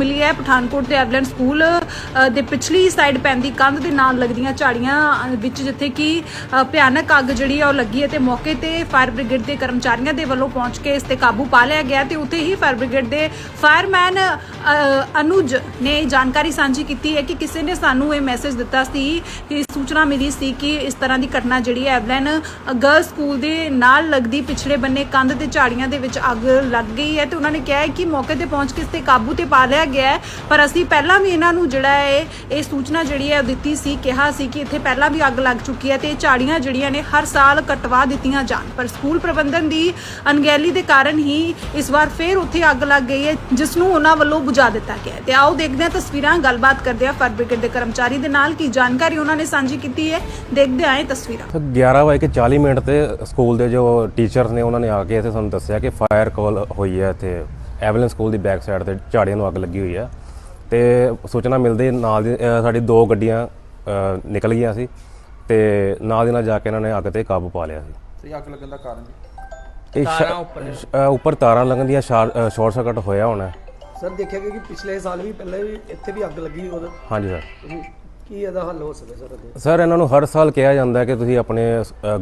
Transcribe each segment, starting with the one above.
ਮਿਲੀ ਹੈ। ਪਠਾਨਕੋਟ ਦੇ ਐਵਲੈਂਡ ਸਕੂਲ ਦੇ ਪਿਛਲੀ ਸਾਈਡ ਪੈਂਦੀ ਕੰਧ ਦੇ ਨਾਲ ਲੱਗਦੀਆਂ ਝਾੜੀਆਂ ਵਿੱਚ ਜਿੱਥੇ ਕਿ ਭਿਆਨਕ ਅੱਗ ਜਿਹੜੀ ਆ ਉਹ ਲੱਗੀ ਹੈ ਤੇ ਮੌਕੇ ਤੇ ਫਾਇਰ ਬ੍ਰਿਗੇਡ ਦੇ ਕਰਮਚਾਰੀਆਂ ਦੇ ਵੱਲੋਂ ਪਹੁੰਚ ਕੇ ਇਸ ਤੇ ਕਾਬੂ ਪਾ ਲਿਆ ਗਿਆ ਤੇ ਉੱਥੇ ਹੀ ਫਾਇਰ ਬ੍ਰਿਗੇਡ ਦੇ ਫਾਇਰਮੈਨ ਅਨੁਜ ਨੇ ਜਾਣਕਾਰੀ ਸਾਂਝੀ ਕੀਤੀ ਹੈ ਕਿ ਕਿਸੇ ਨੇ ਸਾਨੂੰ ਇਹ ਮੈਸੇਜ ਦਿੱਤਾ ਸੀ, ਕਿ ਸੂਚਨਾ ਮਿਲੀ ਸੀ ਕਿ ਇਸ ਤਰ੍ਹਾਂ ਦੀ ਘਟਨਾ ਜਿਹੜੀ ਹੈ ਐਵਲੈਨ ਗਰਲ ਸਕੂਲ ਦੇ ਨਾਲ ਲੱਗਦੀ ਪਿਛਲੇ ਬੰਨੇ ਕੰਧ ਤੇ ਝਾੜੀਆਂ ਦੇ ਵਿੱਚ ਅੱਗ ਲੱਗ ਗਈ ਹੈ ਤੇ ਉਹਨਾਂ ਨੇ ਕਿਹਾ ਹੈ ਕਿ ਮੌਕੇ ਤੇ ਪਹੁੰਚ ਕੇ ਇਸ ਤੇ ਕਾਬੂ ਤੇ ਪਾ ਲਿਆ ਗਿਆ ਹੈ। ਪਰ ਅਸੀਂ ਪਹਿਲਾਂ ਵੀ ਇਹਨਾਂ ਨੂੰ ਜਿਹੜਾ ਹੈ, ਇਹ ਸੂਚਨਾ ਜਿਹੜੀ ਹੈ ਦਿੱਤੀ ਸੀ, ਕਿਹਾ ਸੀ ਕਿ ਇੱਥੇ ਪਹਿਲਾਂ ਵੀ ਅੱਗ ਲੱਗ ਚੁੱਕੀ ਹੈ ਤੇ ਇਹ ਝਾੜੀਆਂ ਜਿਹੜੀਆਂ ਨੇ ਹਰ ਸਾਲ ਕਟਵਾ ਦਿੱਤੀਆਂ ਜਾਣ। ਪਰ ਸਕੂਲ ਪ੍ਰਬੰਧਨ ਦੀ ਅਣਗਹਿਲੀ ਦੇ ਕਾਰਨ ਹੀ ਇਸ ਵਾਰ ਫੇਰ ਉੱਥੇ ਅੱਗ ਲੱਗ ਗਈ ਹੈ, ਜਿਸ ਨੂੰ ਉਹਨਾਂ ਵੱਲੋਂ ਬੁਝਾ ਦਿੱਤਾ ਗਿਆ ਤੇ ਆਓ ਦੇਖਦੇ ਹਾਂ ਤਸਵੀਰਾਂ, ਗੱਲਬਾਤ ਕਰਦੇ ਹਾਂ ਫਾਇਰ ਬ੍ਰਿਗੇਡ ਦੇ ਕਰਮਚਾਰੀ ਦੇ ਨਾਲ ਕੀ ਜਾਣਕਾਰੀ ਉਹਨਾਂ ਨੇ ਸਾਂਝੀ ਕੀਤੀ ਹੈ। ਦੇਖਦੇ ਆਏ ਤਸਵੀਰਾਂ। 11 ਵਜੇ ਕੇ 40 ਮਿੰਟ ਤੇ ਸਕੂਲ ਦੇ ਜੋ ਟੀਚਰਸ ਨੇ, ਉਹਨਾਂ ਨੇ ਆ ਕੇ ਇੱਥੇ ਸਾਨੂੰ ਦੱਸਿਆ ਕਿ ਫਾਇਰ ਕਾਲ ਹੋਈ ਹੈ ਇੱਥੇ। ਐਵਲਨ ਸਕੂਲ ਦੀ ਬੈਕ ਸਾਈਡ ਤੇ ਝਾੜੀਆਂ ਨੂੰ ਅੱਗ ਲੱਗੀ ਹੋਈ ਹੈ ਤੇ ਸੂਚਨਾ ਮਿਲਦੇ ਨਾਲ ਦੀ ਸਾਡੀ ਦੋ ਗੱਡੀਆਂ ਨਿਕਲ ਗਈਆਂ ਸੀ ਤੇ ਨਾਲ ਦੀ ਨਾਲ ਜਾ ਕੇ ਇਹਨਾਂ ਨੇ ਅੱਗ ਤੇ ਕਾਬੂ ਪਾ ਲਿਆ ਸੀ। ਤੇ ਅੱਗ ਲੱਗਣ ਦਾ ਕਾਰਨ ਜੀ ਇਹ ਤਾਰਾਂ ਉੱਪਰ। ਉੱਪਰ ਤਾਰਾਂ ਲੱਗਣ ਦੀਆਂ ਸ਼ਾਰਟ ਸਰਕਟ ਹੋਇਆ ਹੋਣਾ। ਸਰ ਦੇਖਿਆ ਗਿਆ ਕਿ ਪਿਛਲੇ ਸਾਲ ਵੀ ਪਹਿਲੇ ਵੀ ਇੱਥੇ ਵੀ ਅੱਗ ਲੱਗੀ ਉਦੋਂ? ਹਾਂਜੀ ਸਰ। ਕੀ ਇਹਦਾ ਹੱਲ ਹੋ ਸਕਦਾ ਸਰ ਸਰ ਇਹਨਾਂ ਨੂੰ ਹਰ ਸਾਲ ਕਿਹਾ ਜਾਂਦਾ ਹੈ ਕਿ ਤੁਸੀਂ ਆਪਣੇ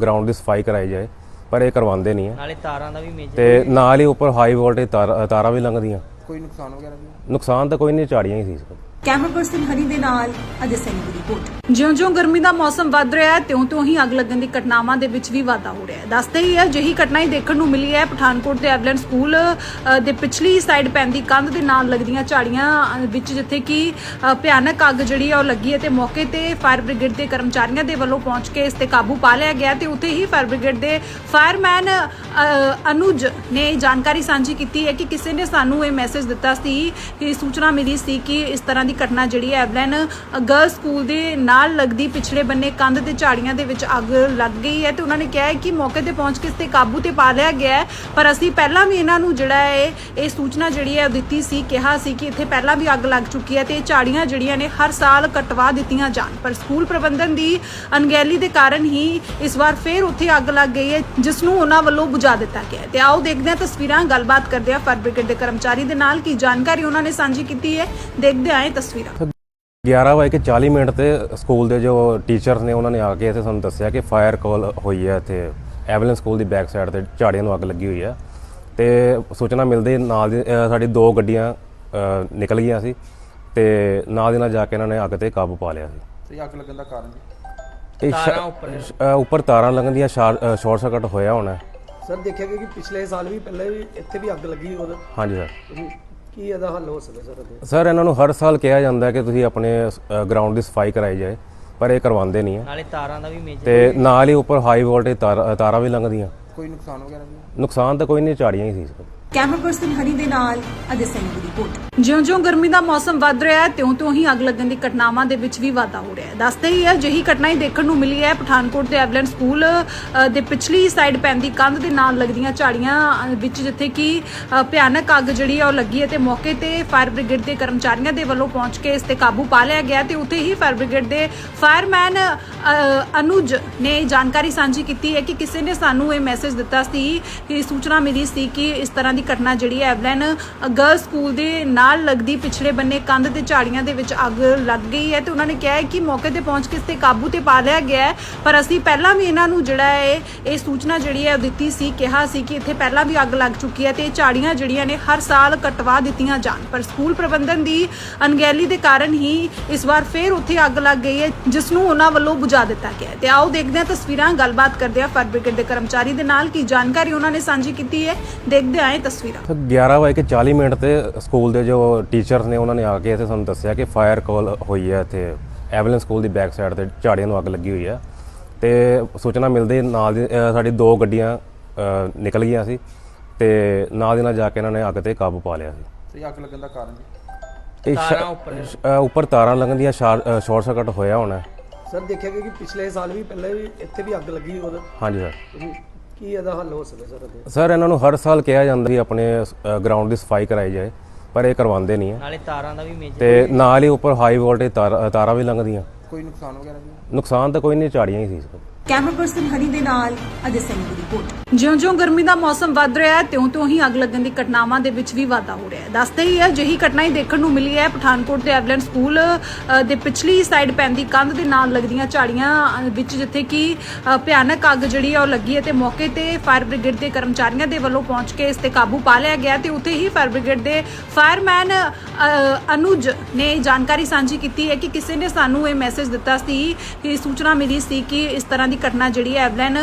ਗਰਾਊਂਡ ਦੀ ਸਫ਼ਾਈ ਕਰਾਈ ਜਾਏ। ਪਰ ਇਹ ਕਰਵਾਉਂਦੇ ਨਹੀਂ ਹੈ ਨਾਲੇ ਤਾਰਾਂ ਦਾ ਵੀ ਮੇਜਰ ਤੇ ਨਾਲ ਹੀ ਉੱਪਰ ਹਾਈ ਵੋਲਟੇਜ ਤਾਰਾਂ ਵੀ ਲੰਘਦੀਆਂ। ਕੋਈ ਨੁਕਸਾਨ ਵਗੈਰਾ ਵੀ? ਨੁਕਸਾਨ ਤਾਂ ਕੋਈ ਨਹੀਂ ਝਾੜੀਆਂ ਹੀ ਸੀ ਇਸ ਕੋਲ ਕੈਮਰਾ ਪਰਸਨ ਹਰੀ ਦੇ ਨਾਲ ਅਜੇ ਸੈਨੀ ਦੀ ਰਿਪੋਰਟ ਜਿਉਂ-ਜਿਉਂ ਗਰਮੀ ਦਾ ਮੌਸਮ ਵੱਧ ਰਿਹਾ ਹੈ ਤਿਉਂ-ਤਿਉਂ ਹੀ ਅੱਗ ਲੱਗਣ ਦੀ ਘਟਨਾਵਾਂ ਦੇ ਵਿੱਚ ਵੀ ਵਾਧਾ ਹੋ ਰਿਹਾ ਹੈ। ਦੱਸਦੇ ਹੀ ਹੈ ਜਿਹੀ ਘਟਨਾ ਹੀ ਦੇਖਣ ਨੂੰ ਮਿਲੀ ਹੈ। ਪਠਾਨਕੋਟ ਦੇ ਐਵਲੈਂਡ ਸਕੂਲ ਅ, ਦੇ ਪਿਛਲੀ ਸਾਈਡ ਪੈਂਦੀ ਕੰਧ ਦੇ ਨਾਲ ਲੱਗਦੀਆਂ ਝਾੜੀਆਂ ਅ, ਵਿੱਚ ਜਿੱਥੇ ਕਿ ਅ, ਭਿਆਨਕ ਅੱਗ ਜਿਹੜੀ ਆ ਉਹ ਲੱਗੀ ਹੈ ਤੇ ਮੌਕੇ ਤੇ ਫਾਇਰ ਬ੍ਰਿਗੇਡ ਦੇ ਕਰਮਚਾਰੀਆਂ ਦੇ ਵੱਲੋਂ ਪਹੁੰਚ ਕੇ ਇਸ ਤੇ ਕਾਬੂ ਪਾ ਲਿਆ ਗਿਆ ਤੇ ਉੱਥੇ ਹੀ ਫਾਇਰ ਬ੍ਰਿਗੇਡ ਦੇ ਫਾਇਰਮੈਨ ਅ, ਅਨੁਜ ਨੇ ਜਾਣਕਾਰੀ ਸਾਂਝੀ ਕੀਤੀ ਹੈ ਕਿ ਕਿਸੇ ਨੇ ਸਾਨੂੰ ਇਹ ਮੈਸੇਜ ਦਿੱਤਾ ਸੀ ਕਿ ਸੂਚਨਾ ਮਿਲੀ ਸੀ ਕਿ ਇਸ ਤਰ੍ਹਾਂ ਦੀ ਘਟਨਾ ਜਿਹੜੀ ਹੈ, ਐਵਲੈਨ ਗਰਲ ਸਕੂਲ ਦੇ ਨਾਲ ਲੱਗਦੀ ਪਿਛਲੇ ਬੰਨੇ ਕੰਧ ਤੇ ਝਾੜੀਆਂ ਦੇ ਵਿੱਚ ਅੱਗ ਲੱਗ ਗਈ ਹੈ ਤੇ ਉਹਨਾਂ ਨੇ ਕਿਹਾ ਹੈ ਕਿ ਮੌਕੇ ਤੇ ਪਹੁੰਚ ਕੇ ਇਸ ਤੇ ਕਾਬੂ ਤੇ ਪਾ ਲਿਆ ਗਿਆ ਹੈ। ਪਰ ਅਸੀਂ ਪਹਿਲਾਂ ਵੀ ਇਹਨਾਂ ਨੂੰ ਜਿਹੜਾ ਹੈ, ਇਹ ਸੂਚਨਾ ਜਿਹੜੀ ਹੈ ਦਿੱਤੀ ਸੀ, ਕਿਹਾ ਸੀ ਕਿ ਇੱਥੇ ਪਹਿਲਾਂ ਵੀ ਅੱਗ ਲੱਗ ਚੁੱਕੀ ਹੈ ਤੇ ਇਹ ਝਾੜੀਆਂ ਜਿਹੜੀਆਂ ਨੇ ਹਰ ਸਾਲ ਕਟਵਾ ਦਿੱਤੀਆਂ ਜਾਣ। ਪਰ ਸਕੂਲ ਪ੍ਰਬੰਧਨ ਦੀ ਅਣਗਹਿਲੀ ਦੇ ਕਾਰਨ ਹੀ ਇਸ ਵਾਰ ਫੇਰ ਉੱਥੇ ਅੱਗ ਲੱਗ ਗਈ ਹੈ, ਜਿਸ ਨੂੰ ਉਹਨਾਂ ਵੱਲੋਂ ਬੁਝਾ ਦਿੱਤਾ ਗਿਆ ਤੇ ਆਓ ਦੇਖਦੇ ਹਾਂ ਤਸਵੀਰਾਂ, ਗੱਲਬਾਤ ਕਰਦੇ ਹਾਂ ਫਾਇਰ ਬ੍ਰਿਗੇਡ ਦੇ ਕਰਮਚਾਰੀ ਦੇ ਨਾਲ, ਕੀ ਜਾਣਕਾਰੀ ਉਹਨਾਂ ਨੇ ਸਾਂਝੀ ਕੀਤੀ ਹੈ। ਦੇਖਦੇ ਆਏ ਤਸਵੀਰਾਂ। 11 ਵਜੇ ਕੇ 40 ਮਿੰਟ ਤੇ ਸਕੂਲ ਦੇ ਜੋ ਟੀਚਰਸ ਨੇ ਉਹਨਾਂ ਨੇ ਆ ਕੇ ਇੱਥੇ ਸਾਨੂੰ ਦੱਸਿਆ ਕਿ ਫਾਇਰ ਕਾਲ ਹੋਈ ਹੈ ਇੱਥੇ। ਐਵਲਨ ਸਕੂਲ ਦੀ ਬੈਕ ਸਾਈਡ ਤੇ ਝਾੜੀਆਂ ਨੂੰ ਅੱਗ ਲੱਗੀ ਹੋਈ ਹੈ। ਤੇ ਸੂਚਨਾ ਮਿਲਦੇ ਨਾਲ ਦੀ ਸਾਡੀ ਦੋ ਗੱਡੀਆਂ ਨਿਕਲ ਗਈਆਂ ਸੀ। ਤੇ ਨਾਲ ਦੀ ਨਾਲ ਜਾ ਕੇ ਇਹਨਾਂ ਨੇ ਅੱਗ ਤੇ ਕਾਬੂ ਪਾ ਲਿਆ ਸੀ। ਤੇ ਅੱਗ ਲੱਗਣ ਦਾ ਕਾਰਨ ਜੀ ਇਹ ਸ਼ਾ- ਅਹ ਉੱਪਰ ਤਾਰਾਂ ਲੱਗਣ ਦੀਆਂ ਸ਼ਾਰਟ ਸਰਕਟ ਹੋਇਆ ਹੋਣਾ। ਸਰ ਦੇਖਿਆ ਕਿ ਪਿਛਲੇ ਸਾਲ ਵੀ ਪਹਿਲੇ ਵੀ ਇੱਥੇ ਵੀ ਅੱਗ ਲੱਗੀ ਉਦੋਂ? ਹਾਂਜੀ ਸਰ ਕੀ ਇਹਦਾ ਹੱਲ ਹੋ ਸਕਦਾ ਸਰ ਇਹਦੇ ਸਰ ਇਹਨਾਂ ਨੂੰ ਹਰ ਸਾਲ ਕਿਹਾ ਜਾਂਦਾ ਹੈ ਕਿ ਤੁਸੀਂ ਆਪਣੇ ਗਰਾਊਂਡ ਦੀ ਸਫ਼ਾਈ ਕਰਾਈ ਜਾਏ ਪਰ ਇਹ ਕਰਵਾਉਂਦੇ ਨਹੀਂ ਹੈ। ਨਾਲੇ ਤਾਰਾਂ ਦਾ ਵੀ ਮੇਜਰ ਤੇ ਨਾਲ ਹੀ ਉੱਪਰ ਹਾਈ ਵੋਲਟੇਜ ਤਾਰਾਂ ਵੀ ਲੰਘਦੀਆਂ। ਕੋਈ ਨੁਕਸਾਨ ਵਗੈਰਾ ਵੀ? ਨੁਕਸਾਨ ਤਾਂ ਕੋਈ ਨਹੀਂ ਝਾੜੀਆਂ ਹੀ ਸੀ ਇਸ ਕੋਲ ਕੈਮਰਾ ਪਰਸਨ ਹਰੀ ਦੇ ਨਾਲ ਅਜੇ ਸੈਨੀ ਦੀ ਰਿਪੋਰਟ ਜਿਉਂ-ਜਿਉਂ ਗਰਮੀ ਦਾ ਮੌਸਮ ਵੱਧ ਰਿਹਾ ਹੈ ਤਿਉਂ-ਤਿਉਂ ਹੀ ਅੱਗ ਲੱਗਣ ਦੀ ਘਟਨਾਵਾਂ ਦੇ ਵਿੱਚ ਵੀ ਵਾਧਾ ਹੋ ਰਿਹਾ ਹੈ। ਦੱਸਦੇ ਹੀ ਹੈ ਜਿਹੀ ਘਟਨਾ ਹੀ ਦੇਖਣ ਨੂੰ ਮਿਲੀ ਹੈ। ਪਠਾਨਕੋਟ ਦੇ ਐਵਲੈਂਡ ਸਕੂਲ ਅ, ਦੇ ਪਿਛਲੀ ਸਾਈਡ ਪੈਂਦੀ ਕੰਧ ਦੇ ਨਾਲ ਲੱਗਦੀਆਂ ਝਾੜੀਆਂ ਅ, ਵਿੱਚ ਜਿੱਥੇ ਕਿ ਅ, ਭਿਆਨਕ ਅੱਗ ਜਿਹੜੀ ਆ ਉਹ ਲੱਗੀ ਹੈ ਤੇ ਮੌਕੇ ਤੇ ਫਾਇਰ ਬ੍ਰਿਗੇਡ ਦੇ ਕਰਮਚਾਰੀਆਂ ਦੇ ਵੱਲੋਂ ਪਹੁੰਚ ਕੇ ਇਸ ਤੇ ਕਾਬੂ ਪਾ ਲਿਆ ਗਿਆ ਤੇ ਉੱਥੇ ਹੀ ਫਾਇਰ ਬ੍ਰਿਗੇਡ ਦੇ ਫਾਇਰਮੈਨ ਅ, ਅਨੁਜ ਨੇ ਜਾਣਕਾਰੀ ਸਾਂਝੀ ਕੀਤੀ ਹੈ ਕਿ ਕਿਸੇ ਨੇ ਸਾਨੂੰ ਇਹ ਮੈਸੇਜ ਦਿੱਤਾ ਸੀ ਕਿ ਸੂਚਨਾ ਮਿਲੀ ਸੀ ਕਿ ਇਸ ਤਰ੍ਹਾਂ ਦੀ ਘਟਨਾ ਜਿਹੜੀ ਹੈ ਐਵਲੈਨ ਗਰਲ ਸਕੂਲ ਦੇ ਨਾਲ ਲੱਗਦੀ ਪਿਛਲੇ ਬੰਨੇ ਕੰਧ ਤੇ ਝਾੜੀਆਂ ਦੇ ਵਿੱਚ ਅੱਗ ਲੱਗ ਗਈ ਹੈ ਤੇ ਉਹਨਾਂ ਨੇ ਕਿਹਾ ਹੈ ਕਿ ਮੌਕੇ ਤੇ ਪਹੁੰਚ ਕੇ ਇਸ ਤੇ ਕਾਬੂ ਤੇ ਪਾ ਲਿਆ ਗਿਆ ਹੈ। ਪਰ ਅਸੀਂ ਪਹਿਲਾਂ ਵੀ ਇਹਨਾਂ ਨੂੰ ਜਿਹੜਾ ਹੈ, ਇਹ ਸੂਚਨਾ ਜਿਹੜੀ ਹੈ ਦਿੱਤੀ ਸੀ, ਕਿਹਾ ਸੀ ਕਿ ਇੱਥੇ ਪਹਿਲਾਂ ਵੀ ਅੱਗ ਲੱਗ ਚੁੱਕੀ ਹੈ ਤੇ ਇਹ ਝਾੜੀਆਂ ਜਿਹੜੀਆਂ ਨੇ ਹਰ ਸਾਲ ਕਟਵਾ ਦਿੱਤੀਆਂ ਜਾਣ। ਪਰ ਸਕੂਲ ਪ੍ਰਬੰਧਨ ਦੀ ਅਣਗਹਿਲੀ ਦੇ ਕਾਰਨ ਹੀ ਇਸ ਵਾਰ ਫੇਰ ਉੱਥੇ ਅੱਗ ਲੱਗ ਗਈ ਹੈ, ਜਿਸ ਨੂੰ ਉਹਨਾਂ ਵੱਲੋਂ ਬੁਝਾ ਦਿੱਤਾ ਗਿਆ ਤੇ ਆਓ ਦੇਖਦੇ ਹਾਂ ਤਸਵੀਰਾਂ, ਗੱਲਬਾਤ ਕਰਦੇ ਹਾਂ ਫਾਇਰ ਬ੍ਰਿਗੇਡ ਦੇ ਕਰਮਚਾਰੀ ਦੇ ਨਾਲ, ਕੀ ਜਾਣਕਾਰੀ ਉਹਨਾਂ ਨੇ ਸਾਂਝੀ ਕੀਤੀ ਹੈ। ਦੇਖਦੇ ਆਏ ਤਸਵੀਰਾਂ। 11 ਵਜੇ ਕੇ 40 ਮਿੰਟ ਤੇ ਸਕੂਲ ਦੇ ਜੋ ਟੀਚਰਸ ਨੇ ਉਹਨਾਂ ਨੇ ਆ ਕੇ ਇੱਥੇ ਸਾਨੂੰ ਦੱਸਿਆ ਕਿ ਫਾਇਰ ਕਾਲ ਹੋਈ ਹੈ ਇੱਥੇ। ਐਵਲਨ ਸਕੂਲ ਦੀ ਬੈਕ ਸਾਈਡ ਤੇ ਝਾੜੀਆਂ ਨੂੰ ਅੱਗ ਲੱਗੀ ਹੋਈ ਹੈ। ਤੇ ਸੂਚਨਾ ਮਿਲਦੇ ਨਾਲ ਦੀ ਸਾਡੀ ਦੋ ਗੱਡੀਆਂ ਨਿਕਲ ਗਈਆਂ ਸੀ। ਤੇ ਨਾਲ ਦੀ ਨਾਲ ਜਾ ਕੇ ਇਹਨਾਂ ਨੇ ਅੱਗ ਤੇ ਕਾਬੂ ਪਾ ਲਿਆ ਸੀ। ਤੇ ਅੱਗ ਲੱਗਣ ਦਾ ਕਾਰਨ ਜੀ ਸ਼ਾ- ਅਹ ਉੱਪਰ ਤਾਰਾਂ ਲੱਗਣ ਦੀਆਂ ਸ਼ਾਰਟ ਸਰਕਟ ਹੋਇਆ ਹੋਣਾ। ਸਰ ਦੇਖਿਆ ਕਿ ਪਿਛਲੇ ਸਾਲ ਵੀ ਪਹਿਲੇ ਵੀ ਇੱਥੇ ਵੀ ਅੱਗ ਲੱਗੀ ਉਦੋਂ? ਹਾਂਜੀ ਸਰ ਕੀ ਇਹਦਾ ਹੱਲ ਹੋ ਸਕਦਾ ਸਰ ਇਹਦੇ ਸਰ ਇਹਨਾਂ ਨੂੰ ਹਰ ਸਾਲ ਕਿਹਾ ਜਾਂਦਾ ਕਿ ਆਪਣੇ ਗਰਾਊਂਡ ਦੀ ਸਫ਼ਾਈ ਕਰਾਈ ਜਾਏ ਪਰ ਇਹ ਕਰਵਾਉਂਦੇ ਨਹੀਂ ਹੈ ਨਾਲੇ ਤਾਰਾਂ ਦਾ ਵੀ ਮੇਜਰ ਤੇ ਨਾਲ ਹੀ ਉੱਪਰ ਹਾਈ ਵੋਲਟੇਜ ਤਾਰਾਂ ਵੀ ਲੰਘਦੀਆਂ। ਕੋਈ ਨੁਕਸਾਨ ਵਗੈਰਾ ਵੀ? ਨੁਕਸਾਨ ਤਾਂ ਕੋਈ ਨਹੀਂ ਝਾੜੀਆਂ ਹੀ ਸੀ ਇਸ ਕੋਲ ਕੈਮਰਾ ਪਰਸਨ ਹਰੀ ਦੇ ਨਾਲ ਅਜੇ ਸਿੰਘ ਦੀ ਰਿਪੋਰਟ। ਜਿਉਂ-ਜਿਉਂ ਗਰਮੀ ਦਾ ਮੌਸਮ ਵੱਧ ਰਿਹਾ ਹੈ ਤਿਉਂ-ਤਿਉਂ ਹੀ ਅੱਗ ਲੱਗਣ ਦੀ ਘਟਨਾਵਾਂ ਦੇ ਵਿੱਚ ਵੀ ਵਾਧਾ ਹੋ ਰਿਹਾ ਹੈ। ਦੱਸਦੇ ਹੀ ਹੈ ਜਿਹੀ ਘਟਨਾ ਹੀ ਦੇਖਣ ਨੂੰ ਮਿਲੀ ਹੈ। ਪਠਾਨਕੋਟ ਦੇ ਐਵਲੈਂਡ ਸਕੂਲ ਅ, ਦੇ ਪਿਛਲੀ ਸਾਈਡ ਪੈਂਦੀ ਕੰਧ ਦੇ ਨਾਲ ਲੱਗਦੀਆਂ ਝਾੜੀਆਂ ਅ, ਵਿੱਚ ਜਿੱਥੇ ਕਿ ਅ, ਭਿਆਨਕ ਅੱਗ ਜਿਹੜੀ ਹੈ ਉਹ ਲੱਗੀ ਹੈ ਤੇ ਮੌਕੇ ਤੇ ਫਾਇਰ ਬ੍ਰਿਗੇਡ ਦੇ ਕਰਮਚਾਰੀਆਂ ਦੇ ਵੱਲੋਂ ਪਹੁੰਚ ਕੇ ਇਸ ਤੇ ਕਾਬੂ ਪਾ ਲਿਆ ਗਿਆ ਤੇ ਉੱਥੇ ਹੀ ਫਾਇਰ ਬ੍ਰਿਗੇਡ ਦੇ ਫਾਇਰਮੈਨ ਅ, ਅਨੁਜ ਨੇ ਜਾਣਕਾਰੀ ਸਾਂਝੀ ਕੀਤੀ ਹੈ ਕਿ ਕਿਸੇ ਨੇ ਸਾਨੂੰ ਇਹ ਮੈਸੇਜ ਦਿੱਤਾ ਸੀ ਕਿ ਸੂਚਨਾ ਮਿਲੀ ਸੀ ਕਿ ਇਸ ਤਰ੍ਹਾਂ ਦੀ ਘਟਨਾ ਜਿਹੜੀ ਹੈ ਐਵਲੈਨ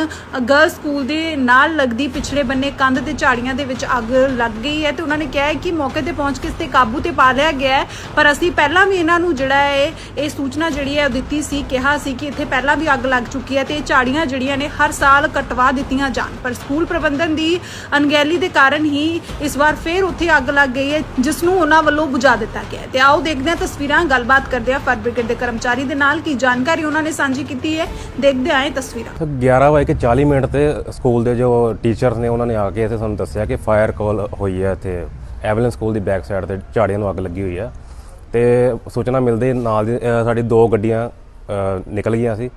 ਗਰਲ ਸਕੂਲ ਦੇ ਨਾਲ ਲੱਗਦੀ ਪਿਛਲੇ ਬੰਨੇ ਕੰਧ ਤੇ ਝਾੜੀਆਂ ਦੇ ਵਿੱਚ ਅੱਗ ਲੱਗ ਗਈ ਹੈ ਤੇ ਉਹਨਾਂ ਨੇ ਕਿਹਾ ਹੈ ਕਿ ਮੌਕੇ ਤੇ ਪਹੁੰਚ ਕੇ ਇਸ ਤੇ ਕਾਬੂ ਤੇ ਪਾ ਲਿਆ ਗਿਆ ਹੈ। ਪਰ ਅਸੀਂ ਪਹਿਲਾਂ ਵੀ ਇਹਨਾਂ ਨੂੰ ਜਿਹੜਾ ਹੈ, ਇਹ ਸੂਚਨਾ ਜਿਹੜੀ ਹੈ ਦਿੱਤੀ ਸੀ, ਕਿਹਾ ਸੀ ਕਿ ਇੱਥੇ ਪਹਿਲਾਂ ਵੀ ਅੱਗ ਲੱਗ ਚੁੱਕੀ ਹੈ ਤੇ ਇਹ ਝਾੜੀਆਂ ਜਿਹੜੀਆਂ ਨੇ ਹਰ ਸਾਲ ਕਟਵਾ ਦਿੱਤੀਆਂ ਜਾਣ। ਪਰ ਸਕੂਲ ਪ੍ਰਬੰਧਨ ਦੀ ਅਣਗਹਿਲੀ ਦੇ ਕਾਰਨ ਹੀ ਇਸ ਵਾਰ ਫੇਰ ਉੱਥੇ ਅੱਗ ਲੱਗ ਗਈ ਹੈ, ਜਿਸ ਨੂੰ ਉਹਨਾਂ ਵੱਲੋਂ ਬੁਝਾ ਦਿੱਤਾ ਗਿਆ ਤੇ ਆਓ ਦੇਖਦੇ ਹਾਂ ਤਸਵੀਰਾਂ, ਗੱਲਬਾਤ ਕਰਦੇ ਹਾਂ ਫਾਇਰ ਬ੍ਰਿਗੇਡ ਦੇ ਕਰਮਚਾਰੀ ਦੇ ਨਾਲ, ਕੀ ਜਾਣਕਾਰੀ ਉਹਨਾਂ ਨੇ ਸਾਂਝੀ ਕੀਤੀ ਹੈ। ਦੇਖਦੇ ਆਏ ਤਸਵੀਰਾਂ। 11 ਵਜੇ ਕੇ 40 ਮਿੰਟ ਤੇ ਸਕੂਲ ਦੇ ਜੋ ਟੀਚਰਸ ਨੇ ਉਹਨਾਂ ਨੇ ਆ ਕੇ ਇੱਥੇ ਸਾਨੂੰ ਦੱਸਿਆ ਕਿ ਫਾਇਰ ਕਾਲ ਹੋਈ ਹੈ ਇੱਥੇ। ਐਵਲਨ ਸਕੂਲ ਦੀ ਬੈਕ ਸਾਈਡ ਤੇ ਝਾੜੀਆਂ ਨੂੰ ਅੱਗ ਲੱਗੀ ਹੋਈ ਹੈ। ਤੇ ਸੂਚਨਾ ਮਿਲਦੇ ਨਾਲ ਦੀ ਸਾਡੀ ਦੋ ਗੱਡੀਆਂ ਨਿਕਲ ਗਈਆਂ ਸੀ।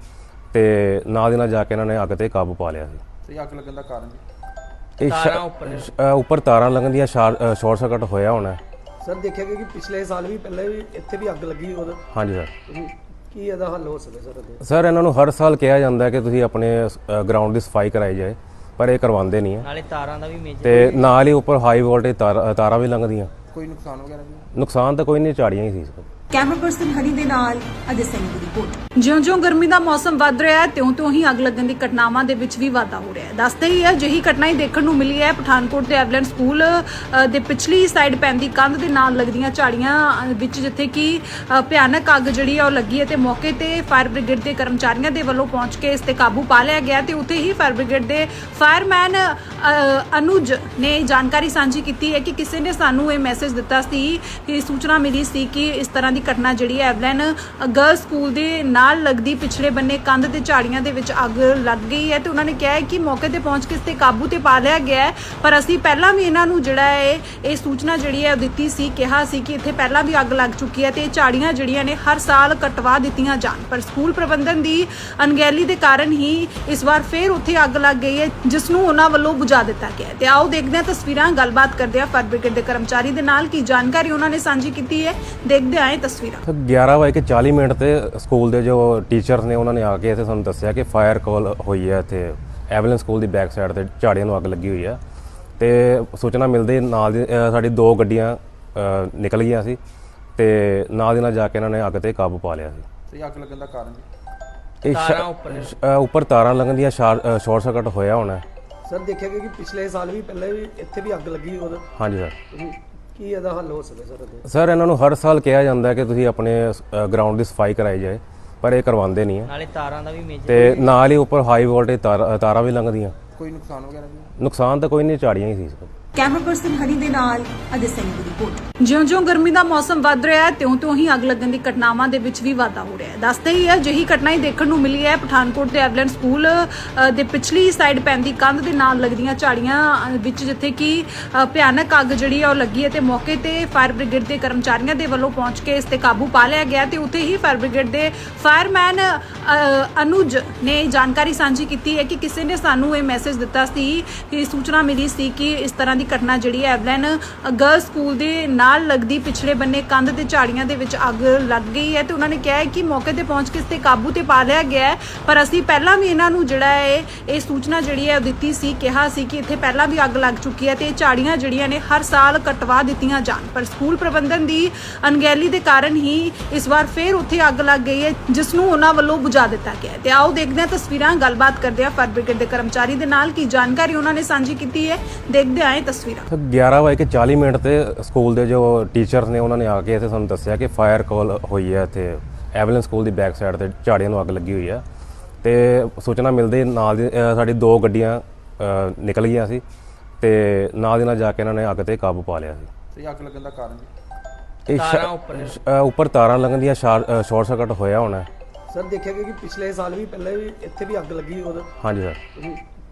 ਤੇ ਨਾਲ ਦੀ ਨਾਲ ਜਾ ਕੇ ਇਹਨਾਂ ਨੇ ਅੱਗ ਤੇ ਕਾਬੂ ਪਾ ਲਿਆ ਸੀ। ਤੇ ਅੱਗ ਲੱਗਣ ਦਾ ਕਾਰਨ ਜੀ ਇਹ ਤਾਰਾਂ ਉੱਪਰ। ਤਾਰਾਂ ਲੱਗਣ ਦੀਆਂ ਸ਼ਾਰਟ ਸਰਕਟ ਹੋਇਆ ਹੋਣਾ। ਸਰ ਦੇਖਿਆ ਗਿਆ ਕਿ ਪਿਛਲੇ ਸਾਲ ਵੀ ਪਹਿਲੇ ਵੀ ਇੱਥੇ ਵੀ ਅੱਗ ਲੱਗੀ ਉਦੋਂ? ਹਾਂਜੀ ਸਰ। ਕੀ ਇਹਦਾ ਹੱਲ ਹੋ ਸਕਦਾ ਸਰ ਇਹਦੇ ਸਰ ਇਹਨਾਂ ਨੂੰ ਹਰ ਸਾਲ ਕਿਹਾ ਜਾਂਦਾ ਹੈ ਕਿ ਤੁਸੀਂ ਆਪਣੇ ਗਰਾਊਂਡ ਦੀ ਸਫ਼ਾਈ ਕਰਾਈ ਜਾਏ ਪਰ ਇਹ ਕਰਵਾਉਂਦੇ ਨਹੀਂ ਹੈ। ਨਾਲੇ ਤਾਰਾਂ ਦਾ ਵੀ ਮੇਜਰ ਤੇ ਨਾਲ ਹੀ ਉੱਪਰ ਹਾਈ ਵੋਲਟੇਜ ਤਾਰਾਂ ਵੀ ਲੰਘਦੀਆਂ। ਕੋਈ ਨੁਕਸਾਨ ਵਗੈਰਾ ਵੀ? ਨੁਕਸਾਨ ਤਾਂ ਕੋਈ ਨਹੀਂ ਝਾੜੀਆਂ ਹੀ ਸੀ ਸਰ ਕੈਮਰਾ ਪਰਸਨ ਹਰੀ ਦੇ ਨਾਲ ਅਜੇ ਸਿੰਘ ਦੀ ਰਿਪੋਰਟ। ਜਿਉਂ-ਜਿਉਂ ਗਰਮੀ ਦਾ ਮੌਸਮ ਵੱਧ ਰਿਹਾ ਹੈ ਤਿਉਂ-ਤਿਉਂ ਹੀ ਅੱਗ ਲੱਗਣ ਦੀ ਘਟਨਾਵਾਂ ਦੇ ਵਿੱਚ ਵੀ ਵਾਧਾ ਹੋ ਰਿਹਾ ਹੈ। ਦੱਸਦੇ ਹੀ ਹੈ ਜਿਹੀ ਘਟਨਾ ਹੀ ਦੇਖਣ ਨੂੰ ਮਿਲੀ ਹੈ ਪਠਾਨਕੋਟ ਦੇ ਐਵਲੈਂਡ ਸਕੂਲ ਅ, ਦੇ ਪਿਛਲੀ ਸਾਈਡ ਪੈਂਦੀ ਕੰਧ ਦੇ ਨਾਲ ਲੱਗਦੀਆਂ ਝਾੜੀਆਂ ਅ, ਵਿੱਚ ਜਿੱਥੇ ਕਿ ਅ, ਭਿਆਨਕ ਅੱਗ ਜਿਹੜੀ ਹੈ ਉਹ ਲੱਗੀ ਹੈ ਤੇ ਮੌਕੇ ਤੇ ਫਾਇਰ ਬ੍ਰਿਗੇਡ ਦੇ ਕਰਮਚਾਰੀਆਂ ਦੇ ਵੱਲੋਂ ਪਹੁੰਚ ਕੇ ਇਸ ਤੇ ਕਾਬੂ ਪਾ ਲਿਆ ਗਿਆ ਤੇ ਉੱਥੇ ਹੀ ਫਾਇਰ ਬ੍ਰਿਗੇਡ ਦੇ ਫਾਇਰਮੈਨ ਅ, ਅਨੁਜ ਨੇ ਜਾਣਕਾਰੀ ਸਾਂਝੀ ਕੀਤੀ ਹੈ ਕਿ ਕਿਸੇ ਨੇ ਸਾਨੂੰ ਇਹ ਮੈਸੇਜ ਦਿੱਤਾ ਸੀ ਕਿ ਸੂਚਨਾ ਮਿਲੀ ਸੀ ਕਿ ਇਸ ਤਰ੍ਹਾਂ ਦੀ ਘਟਨਾ ਜਿਹੜੀ ਹੈ ਐਵਲੈਨ ਗਰਲ ਸਕੂਲ ਦੇ ਨਾਲ ਲੱਗਦੀ ਪਿਛਲੇ ਬੰਨੇ ਕੰਧ ਤੇ ਝਾੜੀਆਂ ਦੇ ਵਿੱਚ ਅੱਗ ਲੱਗ ਗਈ ਹੈ ਤੇ ਉਹਨਾਂ ਨੇ ਕਿਹਾ ਹੈ ਕਿ ਮੌਕੇ ਤੇ ਪਹੁੰਚ ਕੇ ਇਸ ਤੇ ਕਾਬੂ ਤੇ ਪਾ ਲਿਆ ਗਿਆ ਹੈ। ਪਰ ਅਸੀਂ ਪਹਿਲਾਂ ਵੀ ਇਹਨਾਂ ਨੂੰ ਜਿਹੜਾ ਹੈ, ਇਹ ਸੂਚਨਾ ਜਿਹੜੀ ਹੈ ਦਿੱਤੀ ਸੀ, ਕਿਹਾ ਸੀ ਕਿ ਇੱਥੇ ਪਹਿਲਾਂ ਵੀ ਅੱਗ ਲੱਗ ਚੁੱਕੀ ਹੈ ਤੇ ਇਹ ਝਾੜੀਆਂ ਜਿਹੜੀਆਂ ਨੇ ਹਰ ਸਾਲ ਕਟਵਾ ਦਿੱਤੀਆਂ ਜਾਣ। ਪਰ ਸਕੂਲ ਪ੍ਰਬੰਧਨ ਦੀ ਅਣਗਹਿਲੀ ਦੇ ਕਾਰਨ ਹੀ ਇਸ ਵਾਰ ਫੇਰ ਉੱਥੇ ਅੱਗ ਲੱਗ ਗਈ ਹੈ, ਜਿਸ ਨੂੰ ਉਹਨਾਂ ਵੱਲੋਂ ਬੁਝਾ ਦਿੱਤਾ ਗਿਆ ਤੇ ਆਓ ਦੇਖਦੇ ਹਾਂ ਤਸਵੀਰਾਂ, ਗੱਲਬਾਤ ਕਰਦੇ ਹਾਂ ਫਾਇਰ ਬ੍ਰਿਗੇਡ ਦੇ ਕਰਮਚਾਰੀ ਦੇ ਨਾਲ, ਕੀ ਜਾਣਕਾਰੀ ਉਹਨਾਂ ਨੇ ਸਾਂਝੀ ਕੀਤੀ ਹੈ। ਦੇਖਦੇ ਆਏ ਤਸਵੀਰਾਂ। ਸਰ 11 ਵਜੇ ਕੇ 40 ਮਿੰਟ ਤੇ ਸਕੂਲ ਦੇ ਜੋ ਟੀਚਰਸ ਨੇ ਉਹਨਾਂ ਨੇ ਆ ਕੇ ਇੱਥੇ ਸਾਨੂੰ ਦੱਸਿਆ ਕਿ ਫਾਇਰ ਕਾਲ ਹੋਈ ਹੈ ਇੱਥੇ। ਐਵਲਨ ਸਕੂਲ ਦੀ ਬੈਕ ਸਾਈਡ ਤੇ ਝਾੜੀਆਂ ਨੂੰ ਅੱਗ ਲੱਗੀ ਹੋਈ ਹੈ। ਤੇ ਸੂਚਨਾ ਮਿਲਦੇ ਨਾਲ ਦੀ ਸਾਡੀ ਦੋ ਗੱਡੀਆਂ ਨਿਕਲ ਗਈਆਂ ਸੀ। ਤੇ ਨਾਲ ਦੀ ਨਾਲ ਜਾ ਕੇ ਇਹਨਾਂ ਨੇ ਅੱਗ ਤੇ ਕਾਬੂ ਪਾ ਲਿਆ ਸੀ। ਤੇ ਅੱਗ ਲੱਗਣ ਦਾ ਕਾਰਨ ਜੀ ਇਹ ਤਾਰਾਂ ਉੱਪਰ। ਉੱਪਰ ਤਾਰਾਂ ਲੱਗਣ ਦੀਆਂ ਸ਼ਾਰਟ ਸਰਕਟ ਹੋਇਆ ਹੋਣਾ। ਸਰ ਦੇਖਿਆ ਕਿ ਪਿਛਲੇ ਸਾਲ ਵੀ ਪਹਿਲੇ ਵੀ ਇੱਥੇ ਵੀ ਅੱਗ ਲੱਗੀ ਉਦੋਂ? ਹਾਂਜੀ ਸਰ ਕੀ ਇਹਦਾ ਹੱਲ ਹੋ ਸਕਦਾ ਸਰ ਇਹਦੇ ਸਰ ਇਹਨਾਂ ਨੂੰ ਹਰ ਸਾਲ ਕਿਹਾ ਜਾਂਦਾ ਕਿ ਤੁਸੀਂ ਆਪਣੇ ਗਰਾਊਂਡ ਦੀ ਸਫ਼ਾਈ ਕਰਾਈ ਜਾਏ ਪਰ ਇਹ ਕਰਵਾਉਂਦੇ ਨਹੀਂ ਹੈ। ਨਾਲੇ ਤਾਰਾਂ ਦਾ ਵੀ ਮੇਜਰ ਤੇ ਨਾਲ ਹੀ ਉੱਪਰ ਹਾਈ ਵੋਲਟੇਜ ਤਾਰਾਂ ਵੀ ਲੰਘਦੀਆਂ। ਕੋਈ ਨੁਕਸਾਨ ਵਗੈਰਾ ਵੀ ਨੁਕਸਾਨ ਤਾਂ ਕੋਈ ਨਹੀਂ ਝਾੜੀਆਂ ਹੀ ਸੀ ਸਰ ਕੈਮਰਾ ਪਰਸਨ ਹਰੀ ਦੇ ਨਾਲ ਅਜੇ ਸਿੰਘ ਦੀ ਰਿਪੋਰਟ। ਜਿਉਂ-ਜਿਉਂ ਗਰਮੀ ਦਾ ਮੌਸਮ ਵੱਧ ਰਿਹਾ ਹੈ, ਤਿਉਂ-ਤਿਉਂ ਹੀ ਅੱਗ ਲੱਗਣ ਦੀ ਘਟਨਾਵਾਂ ਦੇ ਵਿੱਚ ਵੀ ਵਾਧਾ ਹੋ ਰਿਹਾ ਹੈ। ਦੱਸਦੇ ਹੀ ਹੈ ਜਿਹੀ ਘਟਨਾ ਹੀ ਦੇਖਣ ਨੂੰ ਮਿਲੀ ਹੈ। ਪਠਾਨਕੋਟ ਦੇ ਐਵਲੈਂਡ ਸਕੂਲ ਦੇ ਪਿਛਲੀ ਸਾਈਡ ਪੈਂਦੀ ਕੰਧ ਦੇ ਨਾਲ ਲੱਗਦੀਆਂ ਝਾੜੀਆਂ ਵਿੱਚ ਜਿੱਥੇ ਕਿ ਭਿਆਨਕ ਅੱਗ ਜਿਹੜੀ ਹੈ ਉਹ ਲੱਗੀ ਹੈ ਤੇ ਮੌਕੇ ਤੇ ਫਾਇਰ ਬ੍ਰਿਗੇਡ ਦੇ ਕਰਮਚਾਰੀਆਂ ਦੇ ਵੱਲੋਂ ਪਹੁੰਚ ਕੇ ਇਸ ਤੇ ਕਾਬੂ ਪਾ ਲਿਆ ਗਿਆ ਤੇ ਉੱਥੇ ਹੀ ਫਾਇਰ ਬ੍ਰਿਗੇਡ ਦੇ ਫਾਇਰਮੈਨ ਅਨੁਜ ਨੇ ਜਾਣਕਾਰੀ ਸਾਂਝੀ ਕੀਤੀ ਹੈ ਕਿ ਕਿਸੇ ਨੇ ਸਾਨੂੰ ਇਹ ਮੈਸੇਜ ਦਿੱਤਾ ਸੀ, ਕਿ ਸੂਚਨਾ ਮਿਲੀ ਸੀ ਕਿ ਇਸ ਤਰ੍ਹਾਂ ਦੀ ਘਟਨਾ ਜਿਹੜੀ ਹੈ, ਐਵਲੈਨ ਗਰਲ ਸਕੂਲ ਦੇ ਨਾਲ ਲੱਗਦੀ ਪਿਛਲੇ ਬੰਨੇ ਕੰਧ ਤੇ ਝਾੜੀਆਂ ਦੇ ਵਿੱਚ ਅੱਗ ਲੱਗ ਗਈ ਹੈ ਤੇ ਉਹਨਾਂ ਨੇ ਕਿਹਾ ਹੈ ਕਿ ਮੌਕੇ ਤੇ ਪਹੁੰਚ ਕੇ ਇਸ ਤੇ ਕਾਬੂ ਤੇ ਪਾ ਲਿਆ ਗਿਆ ਹੈ। ਪਰ ਅਸੀਂ ਪਹਿਲਾਂ ਵੀ ਇਹਨਾਂ ਨੂੰ ਜਿਹੜਾ ਹੈ, ਇਹ ਸੂਚਨਾ ਜਿਹੜੀ ਹੈ ਉਹ ਦਿੱਤੀ ਸੀ, ਕਿਹਾ ਸੀ ਕਿ ਇੱਥੇ ਪਹਿਲਾਂ ਵੀ ਅੱਗ ਲੱਗ ਚੁੱਕੀ ਹੈ ਤੇ ਇਹ ਝਾੜੀਆਂ ਜਿਹੜੀਆਂ ਨੇ ਹਰ ਸਾਲ ਕਟਵਾ ਦਿੱਤੀਆਂ ਜਾਣ। ਪਰ ਸਕੂਲ ਪ੍ਰਬੰਧਨ ਦੀ ਅਣਗਹਿਲੀ ਦੇ ਕਾਰਨ ਹੀ ਇਸ ਵਾਰ ਫੇਰ ਉੱਥੇ ਅੱਗ ਲੱਗ ਗਈ ਹੈ, ਜਿਸ ਨੂੰ ਉਹਨਾਂ ਵੱਲੋਂ ਬੁਝਾ ਦਿੱਤਾ ਗਿਆ ਤੇ ਆਓ ਦੇਖਦੇ ਹਾਂ ਤਸਵੀਰਾਂ, ਗੱਲਬਾਤ ਕਰਦੇ ਹਾਂ ਫਾਇਰ ਬ੍ਰਿਗੇਡ ਦੇ ਕਰਮਚਾਰੀ ਦੇ ਨਾਲ, ਕੀ ਜਾਣਕਾਰੀ ਉਹਨਾਂ ਨੇ ਸਾਂਝੀ ਕੀਤੀ ਹੈ। ਦੇਖਦੇ ਆਏ ਤਸਵੀਰਾਂ। ਸਰ 11 ਵਜੇ ਕੇ 40 ਮਿੰਟ ਤੇ ਸਕੂਲ ਦੇ ਜੋ ਟੀਚਰਸ ਨੇ ਉਹਨਾਂ ਨੇ ਆ ਕੇ ਇੱਥੇ ਸਾਨੂੰ ਦੱਸਿਆ ਕਿ ਫਾਇਰ ਕਾਲ ਹੋਈ ਹੈ ਇੱਥੇ। ਐਵਲਨ ਸਕੂਲ ਦੀ ਬੈਕ ਸਾਈਡ ਤੇ ਝਾੜੀਆਂ ਨੂੰ ਅੱਗ ਲੱਗੀ ਹੋਈ ਹੈ। ਤੇ ਸੂਚਨਾ ਮਿਲਦੇ ਹੀ ਨਾਲ ਦੀ ਅ, ਸਾਡੀ ਦੋ ਗੱਡੀਆਂ ਅ, ਨਿਕਲ ਗਈਆਂ ਸੀ। ਤੇ ਨਾਲ ਦੀ ਨਾਲ ਜਾ ਕੇ ਇਹਨਾਂ ਨੇ ਅੱਗ ਤੇ ਕਾਬੂ ਪਾ ਲਿਆ ਸੀ। ਤੇ ਅੱਗ ਲੱਗਣ ਦਾ ਕਾਰਨ ਜੀ ਇਹ ਸ਼ਾ- ਤਾਰਾਂ ਉੱਪਰ। ਅ, ਉੱਪਰ ਤਾਰਾਂ ਲੱਗਣ ਦੀਆਂ ਸ਼ਾਰਟ ਸਰਕਟ ਹੋਇਆ ਹੋਣਾ। ਹੈ। ਸਰ ਦੇਖਿਆ ਗਿਆ ਕਿ ਪਿਛਲੇ ਸਾਲ ਵੀ ਪਹਿਲੇ ਵੀ ਇੱਥੇ ਵੀ ਅੱਗ ਲੱਗੀ ਉਦੋਂ? ਹਾਂਜੀ ਸਰ।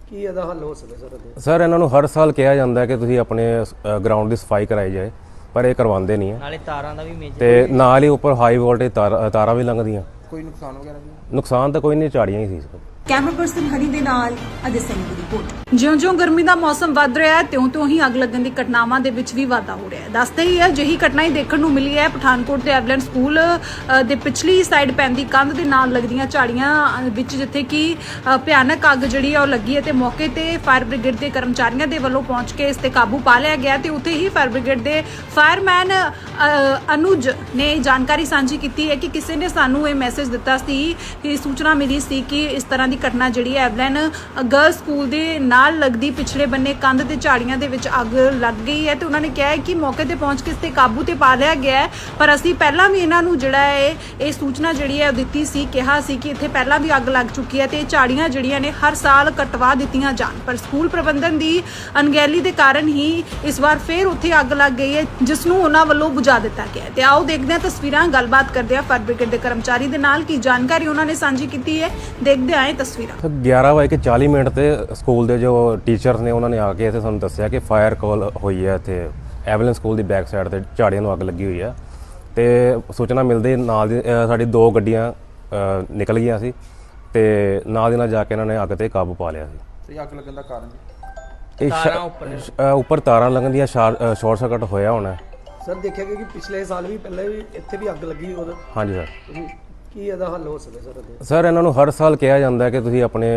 ਕੀ ਇਹਦਾ ਹੱਲ ਹੋ ਸਕਦਾ ਸਰ ਇਹਦੇ ਸਰ ਇਹਨਾਂ ਨੂੰ ਹਰ ਸਾਲ ਕਿਹਾ ਜਾਂਦਾ ਹੈ ਕਿ ਤੁਸੀਂ ਆਪਣੇ ਗਰਾਊਂਡ ਦੀ ਸਫ਼ਾਈ ਕਰਾਈ ਜਾਏ ਪਰ ਇਹ ਕਰਵਾਉਂਦੇ ਨਹੀਂ ਹੈ। ਨਾਲੇ ਤਾਰਾਂ ਦਾ ਵੀ ਮੇਜਰ ਤੇ ਨਾਲ ਹੀ ਉੱਪਰ ਹਾਈ ਵੋਲਟੇਜ ਤਾਰਾਂ ਵੀ ਲੰਘਦੀਆਂ। ਕੋਈ ਨੁਕਸਾਨ ਵਗੈਰਾ ਵੀ? ਨੁਕਸਾਨ ਤਾਂ ਕੋਈ ਨਹੀਂ ਝਾੜੀਆਂ ਹੀ ਸੀ ਸਰ ਕੈਮਰਾ ਪਰਸਨ ਹਰੀ ਦੇ ਨਾਲ ਅਜੇ ਸਿੰਘ ਦੀ ਰਿਪੋਰਟ। ਜਿਉਂ-ਜਿਉਂ ਗਰਮੀ ਦਾ ਮੌਸਮ ਵੱਧ ਰਿਹਾ ਹੈ ਤਿਉਂ-ਤਿਉਂ ਹੀ ਅੱਗ ਲੱਗਣ ਦੀ ਘਟਨਾਵਾਂ ਦੇ ਵਿੱਚ ਵੀ ਵਾਧਾ ਹੋ ਰਿਹਾ ਹੈ। ਦੱਸਦੇ ਹੀ ਹੈ ਜਿਹੀ ਘਟਨਾ ਹੀ ਦੇਖਣ ਨੂੰ ਮਿਲੀ ਹੈ ਪਠਾਨਕੋਟ ਦੇ ਐਵਲੈਂਡ ਸਕੂਲ ਅ, ਦੇ ਪਿਛਲੀ ਸਾਈਡ ਪੈਂਦੀ ਕੰਧ ਦੇ ਨਾਲ ਲੱਗਦੀਆਂ ਝਾੜੀਆਂ ਅ, ਵਿੱਚ ਜਿੱਥੇ ਕਿ ਅ, ਭਿਆਨਕ ਅੱਗ ਜਿਹੜੀ ਹੈ ਉਹ ਲੱਗੀ ਹੈ ਤੇ ਮੌਕੇ ਤੇ ਫਾਇਰ ਬ੍ਰਿਗੇਡ ਦੇ ਕਰਮਚਾਰੀਆਂ ਦੇ ਵੱਲੋਂ ਪਹੁੰਚ ਕੇ ਇਸ ਤੇ ਕਾਬੂ ਪਾ ਲਿਆ ਗਿਆ ਤੇ ਉੱਥੇ ਹੀ ਫਾਇਰ ਬ੍ਰਿਗੇਡ ਦੇ ਫਾਇਰਮੈਨ ਅ, ਅਨੁਜ ਨੇ ਜਾਣਕਾਰੀ ਸਾਂਝੀ ਕੀਤੀ ਹੈ ਕਿ ਕਿਸੇ ਨੇ ਸਾਨੂੰ ਇਹ ਮੈਸੇਜ ਦਿੱਤਾ ਸੀ ਕਿ ਸੂਚਨਾ ਮਿਲੀ ਸੀ ਕਿ ਇਸ ਤਰ੍ਹਾਂ ਦੀ ਘਟਨਾ ਜਿਹੜੀ ਹੈ, ਐਵਲਨ ਗਰਲ ਸਕੂਲ ਦੇ ਨਾਲ ਲੱਗਦੀ ਪਿਛਲੇ ਬੰਨੇ ਕੰਧ ਤੇ ਝਾੜੀਆਂ ਦੇ ਵਿੱਚ ਅੱਗ ਲੱਗ ਗਈ ਹੈ ਤੇ ਉਹਨਾਂ ਨੇ ਕਿਹਾ ਹੈ ਕਿ ਮੌਕੇ ਤੇ ਪਹੁੰਚ ਕੇ ਇਸ ਤੇ ਕਾਬੂ ਤੇ ਪਾ ਲਿਆ ਗਿਆ ਹੈ। ਪਰ ਅਸੀਂ ਪਹਿਲਾਂ ਵੀ ਇਹਨਾਂ ਨੂੰ ਜਿਹੜਾ ਹੈ, ਇਹ ਸੂਚਨਾ ਜਿਹੜੀ ਹੈ ਦਿੱਤੀ ਸੀ, ਕਿਹਾ ਸੀ ਕਿ ਇੱਥੇ ਪਹਿਲਾਂ ਵੀ ਅੱਗ ਲੱਗ ਚੁੱਕੀ ਹੈ ਤੇ ਇਹ ਝਾੜੀਆਂ ਜਿਹੜੀਆਂ ਨੇ ਹਰ ਸਾਲ ਕਟਵਾ ਦਿੱਤੀਆਂ ਜਾਣ। ਪਰ ਸਕੂਲ ਪ੍ਰਬੰਧਨ ਦੀ ਅਣਗਹਿਲੀ ਦੇ ਕਾਰਨ ਹੀ ਇਸ ਵਾਰ ਫੇਰ ਉੱਥੇ ਅੱਗ ਲੱਗ ਗਈ ਹੈ, ਜਿਸ ਨੂੰ ਉਹਨਾਂ ਵੱਲੋਂ ਬੁਝਾ ਦਿੱਤਾ ਗਿਆ ਤੇ ਆਓ ਦੇਖਦੇ ਹਾਂ ਤਸਵੀਰਾਂ, ਗੱਲਬਾਤ ਕਰਦੇ ਹਾਂ ਫਾਇਰ ਬ੍ਰਿਗੇਡ ਦੇ ਕਰਮਚਾਰੀ ਦੇ ਨਾਲ, ਕੀ ਜਾਣਕਾਰੀ ਉਹਨਾਂ ਨੇ ਸਾਂਝੀ ਕੀਤੀ ਹੈ। ਦੇਖਦੇ ਆਏ ਤਸਵੀਰਾਂ। 11 ਵਜੇ ਕੇ 40 ਮਿੰਟ ਤੇ ਸਕੂਲ ਦੇ ਜੋ ਟੀਚਰਸ ਨੇ ਉਹਨਾਂ ਨੇ ਆ ਕੇ ਇੱਥੇ ਸਾਨੂੰ ਦੱਸਿਆ ਕਿ ਫਾਇਰ ਕਾਲ ਹੋਈ ਹੈ ਇੱਥੇ। ਐਵਲੈਂਸ ਸਕੂਲ ਦੀ ਬੈਕ ਸਾਈਡ ਤੇ ਝਾੜੀਆਂ ਨੂੰ ਅੱਗ ਲੱਗੀ ਹੋਈ ਹੈ। ਤੇ ਸੂਚਨਾ ਮਿਲਦੇ ਹੀ ਨਾਲ ਦੀ ਅ, ਸਾਡੀ ਦੋ ਗੱਡੀਆਂ ਅ, ਨਿਕਲ ਗਈਆਂ ਸੀ। ਤੇ ਨਾਲ ਦੀ ਨਾਲ ਜਾ ਕੇ ਇਹਨਾਂ ਨੇ ਅੱਗ ਤੇ ਕਾਬੂ ਪਾ ਲਿਆ ਸੀ। ਤੇ ਅੱਗ ਲੱਗਣ ਦਾ ਕਾਰਨ ਜੀ ਇਹ ਸ਼ਾ- ਤਾਰਾਂ ਉੱਪਰ। ਅ, ਉੱਪਰ ਤਾਰਾਂ ਲੱਗਣ ਦੀਆਂ ਸ਼ਾਰਟ ਸਰਕਟ ਹੋਇਆ ਹੋਣਾ। ਹੈ। ਸਰ ਦੇਖਿਆ ਗਿਆ ਕਿ ਪਿਛਲੇ ਸਾਲ ਵੀ ਪਹਿਲੇ ਵੀ ਇੱਥੇ ਵੀ ਅੱਗ ਲੱਗੀ ਉਦੋਂ? ਹਾਂਜੀ ਸਰ ਕੀ ਇਹਦਾ ਹੱਲ ਹੋ ਸਕਦਾ ਸਰ ਇਹਦੇ ਸਰ ਇਹਨਾਂ ਨੂੰ ਹਰ ਸਾਲ ਕਿਹਾ ਜਾਂਦਾ ਹੈ ਕਿ ਤੁਸੀਂ ਆਪਣੇ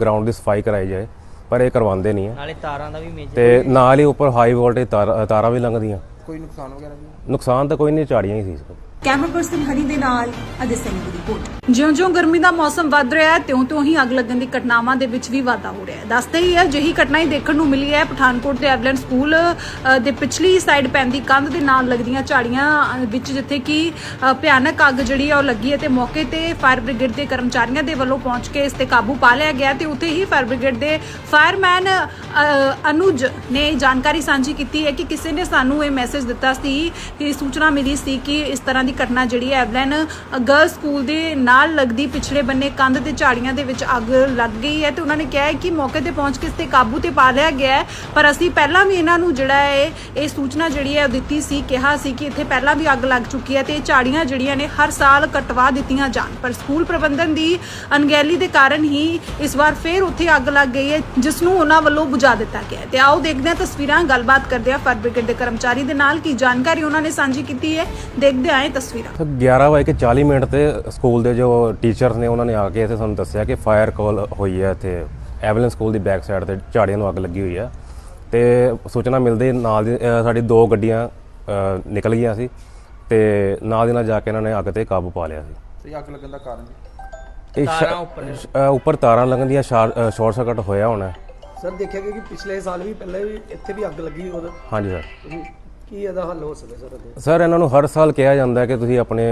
ਗਰਾਊਂਡ ਦੀ ਸਫ਼ਾਈ ਕਰਾਈ ਜਾਏ ਪਰ ਇਹ ਕਰਵਾਉਂਦੇ ਨਹੀਂ ਹੈ। ਨਾਲੇ ਤਾਰਾਂ ਦਾ ਵੀ ਮੇਜਰ ਤੇ ਨਾਲ ਹੀ ਉੱਪਰ ਹਾਈ ਵੋਲਟੇਜ ਤਾਰ- ਤਾਰਾਂ ਵੀ ਲੰਘਦੀਆਂ। ਕੋਈ ਨੁਕਸਾਨ ਵਗੈਰਾ ਜੀ ਨੁਕਸਾਨ ਤਾਂ ਕੋਈ ਨਹੀਂ ਝਾੜੀਆਂ ਹੀ ਸੀ ਇਸ ਕੈਮਰਾ ਪਰਸਨ ਹਰੀ ਦੇ ਨਾਲ ਅਜੇ ਸਿੰਘ ਦੀ ਰਿਪੋਰਟ ਜਿਉਂ-ਜਿਉਂ ਗਰਮੀ ਦਾ ਮੌਸਮ ਵੱਧ ਰਿਹਾ ਹੈ ਤਿਉਂ-ਤਿਉਂ ਹੀ ਅੱਗ ਲੱਗਣ ਦੀ ਘਟਨਾਵਾਂ ਦੇ ਵਿੱਚ ਵੀ ਵਾਧਾ ਹੋ ਰਿਹਾ ਹੈ। ਦੱਸਦੇ ਹੀ ਹੈ ਜਿਹੀ ਘਟਨਾ ਹੀ ਦੇਖਣ ਨੂੰ ਮਿਲੀ ਹੈ। ਪਠਾਨਕੋਟ ਦੇ ਐਵਲੈਂਡ ਸਕੂਲ ਅ, ਦੇ ਪਿਛਲੀ ਸਾਈਡ ਪੈਂਦੀ ਕੰਧ ਦੇ ਨਾਲ ਲੱਗਦੀਆਂ ਝਾੜੀਆਂ ਅ, ਵਿੱਚ ਜਿੱਥੇ ਕਿ ਅ, ਭਿਆਨਕ ਅੱਗ ਜਿਹੜੀ ਹੈ ਉਹ ਲੱਗੀ ਹੈ ਤੇ ਮੌਕੇ ਤੇ ਫਾਇਰ ਬ੍ਰਿਗੇਡ ਦੇ ਕਰਮਚਾਰੀਆਂ ਦੇ ਵੱਲੋਂ ਪਹੁੰਚ ਕੇ ਇਸ ਤੇ ਕਾਬੂ ਪਾ ਲਿਆ ਗਿਆ ਤੇ ਉੱਥੇ ਹੀ ਫਾਇਰ ਬ੍ਰਿਗੇਡ ਦੇ ਫਾਇਰਮੈਨ ਅ, ਅਨੁਜ ਨੇ ਜਾਣਕਾਰੀ ਸਾਂਝੀ ਕੀਤੀ ਹੈ ਕਿ ਕਿਸੇ ਨੇ ਸਾਨੂੰ ਇਹ ਮੈਸੇਜ ਦਿੱਤਾ ਸੀ ਕਿ ਸੂਚਨਾ ਮਿਲੀ ਸੀ ਕਿ ਇਸ ਤਰ੍ਹਾਂ ਦੀ ਘਟਨਾ ਜਿਹੜੀ ਹੈ ਐਵਲਨ ਗਰਲ ਸਕੂਲ ਦੇ ਨਾਲ ਲੱਗਦੀ ਪਿਛਲੇ ਬੰਨੇ ਕੰਧ ਤੇ ਝਾੜੀਆਂ ਦੇ ਵਿੱਚ ਅੱਗ ਲੱਗ ਗਈ ਹੈ ਤੇ ਉਹਨਾਂ ਨੇ ਕਿਹਾ ਹੈ ਕਿ ਮੌਕੇ ਤੇ ਪਹੁੰਚ ਕੇ ਇਸ ਤੇ ਕਾਬੂ ਤੇ ਪਾ ਲਿਆ ਗਿਆ ਹੈ। ਪਰ ਅਸੀਂ ਪਹਿਲਾਂ ਵੀ ਇਹਨਾਂ ਨੂੰ ਜਿਹੜਾ ਹੈ, ਇਹ ਸੂਚਨਾ ਜਿਹੜੀ ਹੈ ਦਿੱਤੀ ਸੀ, ਕਿਹਾ ਸੀ ਕਿ ਇੱਥੇ ਪਹਿਲਾਂ ਵੀ ਅੱਗ ਲੱਗ ਚੁੱਕੀ ਹੈ ਤੇ ਇਹ ਝਾੜੀਆਂ ਜਿਹੜੀਆਂ ਨੇ ਹਰ ਸਾਲ ਕਟਵਾ ਦਿੱਤੀਆਂ ਜਾਣ। ਪਰ ਸਕੂਲ ਪ੍ਰਬੰਧਨ ਦੀ ਅਣਗਹਿਲੀ ਦੇ ਕਾਰਨ ਹੀ ਇਸ ਵਾਰ ਫੇਰ ਉੱਥੇ ਅੱਗ ਲੱਗ ਗਈ ਹੈ, ਜਿਸ ਨੂੰ ਉਹਨਾਂ ਵੱਲੋਂ ਬੁਝਾ ਦਿੱਤਾ ਗਿਆ ਤੇ ਆਓ ਦੇਖਦੇ ਹਾਂ ਤਸਵੀਰਾਂ, ਗੱਲਬਾਤ ਕਰਦੇ ਹਾਂ ਫਾਇਰ ਬ੍ਰਿਗੇਡ ਦੇ ਕਰਮਚਾਰੀ ਦੇ ਨਾਲ, ਕੀ ਜਾਣਕਾਰੀ ਉਹਨਾਂ ਨੇ ਸਾਂਝੀ ਕੀਤੀ ਹੈ। ਦੇਖਦੇ ਆਏ ਤਸਵੀਰਾਂ। ਸਰ 11 ਵਜੇ ਕੇ 40 ਮਿੰਟ ਤੇ ਸਕੂਲ ਦੇ ਜੋ ਟੀਚਰਸ ਨੇ ਉਹਨਾਂ ਨੇ ਆ ਕੇ ਇੱਥੇ ਸਾਨੂੰ ਦੱਸਿਆ ਕਿ ਫਾਇਰ ਕਾਲ ਹੋਈ ਹੈ ਇੱਥੇ। ਐਵਲੈਂਸ ਸਕੂਲ ਦੀ ਬੈਕ ਸਾਈਡ ਤੇ ਝਾੜੀਆਂ ਨੂੰ ਅੱਗ ਲੱਗੀ ਹੋਈ ਹੈ। ਤੇ ਸੂਚਨਾ ਮਿਲਦੇ ਨਾਲ ਦੀ ਸਾਡੀ ਦੋ ਗੱਡੀਆਂ ਨਿਕਲ ਗਈਆਂ ਸੀ। ਤੇ ਨਾਲ ਦੀ ਨਾਲ ਜਾ ਕੇ ਇਹਨਾਂ ਨੇ ਅੱਗ ਤੇ ਕਾਬੂ ਪਾ ਲਿਆ ਸੀ। ਤੇ ਅੱਗ ਲੱਗਣ ਦਾ ਕਾਰਨ ਜੀ ਇਹ ਤਾਰਾਂ ਉੱਪਰ। ਉੱਪਰ ਤਾਰਾਂ ਲੱਗਣ ਦੀਆਂ ਸ਼ਾਰਟ ਸਰਕਟ ਹੋਇਆ ਹੋਣਾ। ਸਰ ਦੇਖਿਆ ਕਿ ਪਿਛਲੇ ਸਾਲ ਵੀ ਪਹਿਲੇ ਵੀ ਇੱਥੇ ਵੀ ਅੱਗ ਲੱਗੀ ਉਦੋਂ? ਹਾਂਜੀ ਸਰ। ਕੀ ਇਹਦਾ ਹੱਲ ਹੋ ਸਕਦਾ ਸਰ ਇਹਦੇ ਸਰ ਇਹਨਾਂ ਨੂੰ ਹਰ ਸਾਲ ਕਿਹਾ ਜਾਂਦਾ ਹੈ ਕਿ ਤੁਸੀਂ ਆਪਣੇ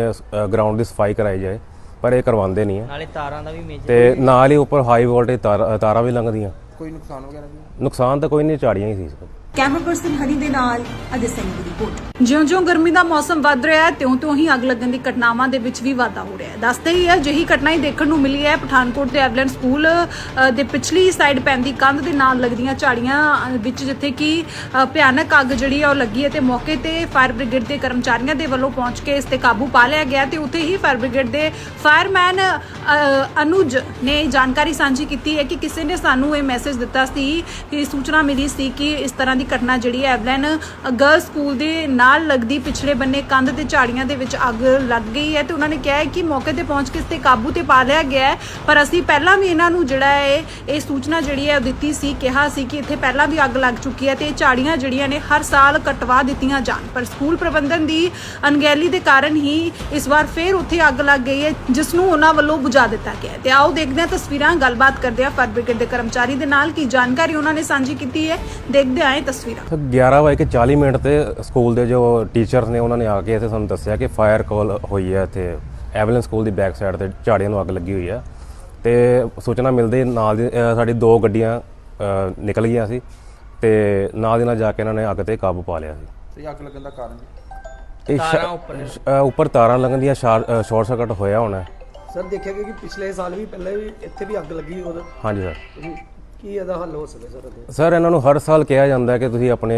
ਗਰਾਊਂਡ ਦੀ ਸਫ਼ਾਈ ਕਰਾਈ ਜਾਏ ਪਰ ਇਹ ਕਰਵਾਉਂਦੇ ਨਹੀਂ ਹੈ। ਨਾਲੇ ਤਾਰਾਂ ਦਾ ਵੀ ਮੇਜਰ ਤੇ ਨਾਲ ਹੀ ਉੱਪਰ ਹਾਈ ਵੋਲਟੇਜ ਤਾਰ- ਤਾਰਾਂ ਵੀ ਲੰਘਦੀਆਂ। ਕੋਈ ਨੁਕਸਾਨ ਵਗੈਰਾ ਜੀ ਨੁਕਸਾਨ ਤਾਂ ਕੋਈ ਨਹੀਂ ਝਾੜੀਆਂ ਹੀ ਸੀ ਕੋਲ ਕੈਮਰਾ ਪਰਸਨ ਹਰੀ ਦੇ ਨਾਲ ਅਜੇ ਸਿੰਘ ਦੀ ਰਿਪੋਰਟ। ਜਿਉਂ-ਜਿਉਂ ਗਰਮੀ ਦਾ ਮੌਸਮ ਵੱਧ ਰਿਹਾ ਹੈ ਤਿਉਂ-ਤਿਉਂ ਹੀ ਅੱਗ ਲੱਗਣ ਦੀ ਘਟਨਾਵਾਂ ਦੇ ਵਿੱਚ ਵੀ ਵਾਧਾ ਹੋ ਰਿਹਾ ਹੈ। ਦੱਸਦੇ ਹੀ ਹੈ ਜਿਹੀ ਘਟਨਾ ਹੀ ਦੇਖਣ ਨੂੰ ਮਿਲੀ ਹੈ। ਪਠਾਨਕੋਟ ਦੇ ਐਵਲੈਂਡ ਸਕੂਲ ਅ, ਦੇ ਪਿਛਲੀ ਸਾਈਡ ਪੈਂਦੀ ਕੰਧ ਦੇ ਨਾਲ ਲੱਗਦੀਆਂ ਝਾੜੀਆਂ ਅ, ਵਿੱਚ ਜਿੱਥੇ ਕਿ ਅ, ਭਿਆਨਕ ਅੱਗ ਜਿਹੜੀ ਹੈ ਉਹ ਲੱਗੀ ਹੈ ਤੇ ਮੌਕੇ ਤੇ ਫਾਇਰ ਬ੍ਰਿਗੇਡ ਦੇ ਕਰਮਚਾਰੀਆਂ ਦੇ ਵੱਲੋਂ ਪਹੁੰਚ ਕੇ ਇਸ ਤੇ ਕਾਬੂ ਪਾ ਲਿਆ ਗਿਆ ਤੇ ਉੱਥੇ ਹੀ ਫਾਇਰ ਬ੍ਰਿਗੇਡ ਦੇ ਫਾਇਰਮੈਨ ਅ, ਅਨੁਜ ਨੇ ਜਾਣਕਾਰੀ ਸਾਂਝੀ ਕੀਤੀ ਹੈ ਕਿ ਕਿਸੇ ਨੇ ਸਾਨੂੰ ਇਹ ਮੈਸੇਜ ਦਿੱਤਾ ਸੀ ਕਿ ਸੂਚਨਾ ਮਿਲੀ ਸੀ ਕਿ ਇਸ ਤਰ੍ਹਾਂ ਦੀ ਘਟਨਾ ਜਿਹੜੀ ਹੈ, ਐਵਲਨ ਗਰਲ ਸਕੂਲ ਦੇ ਨਾਲ ਲੱਗਦੀ ਪਿਛਲੇ ਬੰਨੇ ਕੰਧ ਤੇ ਝਾੜੀਆਂ ਦੇ ਵਿੱਚ ਅੱਗ ਲੱਗ ਗਈ ਹੈ ਤੇ ਉਹਨਾਂ ਨੇ ਕਿਹਾ ਹੈ ਕਿ ਮੌਕੇ ਤੇ ਪਹੁੰਚ ਕੇ ਇਸ ਤੇ ਕਾਬੂ ਤੇ ਪਾ ਲਿਆ ਗਿਆ ਹੈ। ਪਰ ਅਸੀਂ ਪਹਿਲਾਂ ਵੀ ਇਹਨਾਂ ਨੂੰ ਜਿਹੜਾ ਹੈ, ਇਹ ਸੂਚਨਾ ਜਿਹੜੀ ਹੈ ਦਿੱਤੀ ਸੀ, ਕਿਹਾ ਸੀ ਕਿ ਇੱਥੇ ਪਹਿਲਾਂ ਵੀ ਅੱਗ ਲੱਗ ਚੁੱਕੀ ਹੈ ਤੇ ਇਹ ਝਾੜੀਆਂ ਜਿਹੜੀਆਂ ਨੇ ਹਰ ਸਾਲ ਕਟਵਾ ਦਿੱਤੀਆਂ ਜਾਣ। ਪਰ ਸਕੂਲ ਪ੍ਰਬੰਧਨ ਦੀ ਅਣਗਹਿਲੀ ਦੇ ਕਾਰਨ ਹੀ ਇਸ ਵਾਰ ਫੇਰ ਉੱਥੇ ਅੱਗ ਲੱਗ ਗਈ ਹੈ, ਜਿਸ ਨੂੰ ਉਹਨਾਂ ਵੱਲੋਂ ਬੁਝਾ ਦਿੱਤਾ ਗਿਆ ਤੇ ਆਓ ਦੇਖਦੇ ਹਾਂ ਤਸਵੀਰਾਂ, ਗੱਲਬਾਤ ਕਰਦੇ ਹਾਂ ਫਾਇਰ ਬ੍ਰਿਗੇਡ ਦੇ ਕਰਮਚਾਰੀ ਦੇ ਨਾਲ, ਕੀ ਜਾਣਕਾਰੀ ਉਹਨਾਂ ਨੇ ਸਾਂਝੀ ਕੀਤੀ ਹੈ। ਦੇਖਦੇ ਆਏ ਤਸਵੀਰਾਂ। ਸਰ 11 ਵਜੇ ਕੇ 40 ਮਿੰਟ ਤੇ ਸਕੂਲ ਦੇ ਜੋ ਟੀਚਰਸ ਨੇ ਉਹਨਾਂ ਨੇ ਆ ਕੇ ਇੱਥੇ ਸਾਨੂੰ ਦੱਸਿਆ ਕਿ ਫਾਇਰ ਕਾਲ ਹੋਈ ਹੈ ਇੱਥੇ। ਐਵਲੈਂਸ ਸਕੂਲ ਦੀ ਬੈਕ ਸਾਈਡ ਤੇ ਝਾੜੀਆਂ ਨੂੰ ਅੱਗ ਲੱਗੀ ਹੋਈ ਹੈ। ਤੇ ਸੂਚਨਾ ਮਿਲਦੇ ਨਾਲ ਦੀ ਸਾਡੀ ਦੋ ਗੱਡੀਆਂ ਨਿਕਲ ਗਈਆਂ ਸੀ ਤੇ ਨਾਲ ਦੀ ਨਾਲ ਜਾ ਕੇ ਇਹਨਾਂ ਨੇ ਅੱਗ ਤੇ ਕਾਬੂ ਪਾ ਲਿਆ ਸੀ। ਤੇ ਅੱਗ ਲੱਗਣ ਦਾ ਕਾਰਨ ਜੀ ਇਹ ਤਾਰਾਂ ਉੱਪਰ। ਤਾਰਾਂ ਲੱਗਣ ਦੀਆਂ ਸ਼ਾਰਟ ਸਰਕਟ ਹੋਇਆ ਹੋਣਾ। ਸਰ ਦੇਖਿਆ ਗਿਆ ਕਿ ਪਿਛਲੇ ਸਾਲ ਵੀ ਪਹਿਲੇ ਵੀ ਇੱਥੇ ਵੀ ਅੱਗ ਲੱਗੀ ਉਦੋਂ? ਹਾਂਜੀ ਸਰ। ਕੀ ਇਹਦਾ ਹੱਲ ਹੋ ਸਕਦਾ ਸਰ ਇਹਦੇ ਸਰ ਇਹਨਾਂ ਨੂੰ ਹਰ ਸਾਲ ਕਿਹਾ ਜਾਂਦਾ ਹੈ ਕਿ ਤੁਸੀਂ ਆਪਣੇ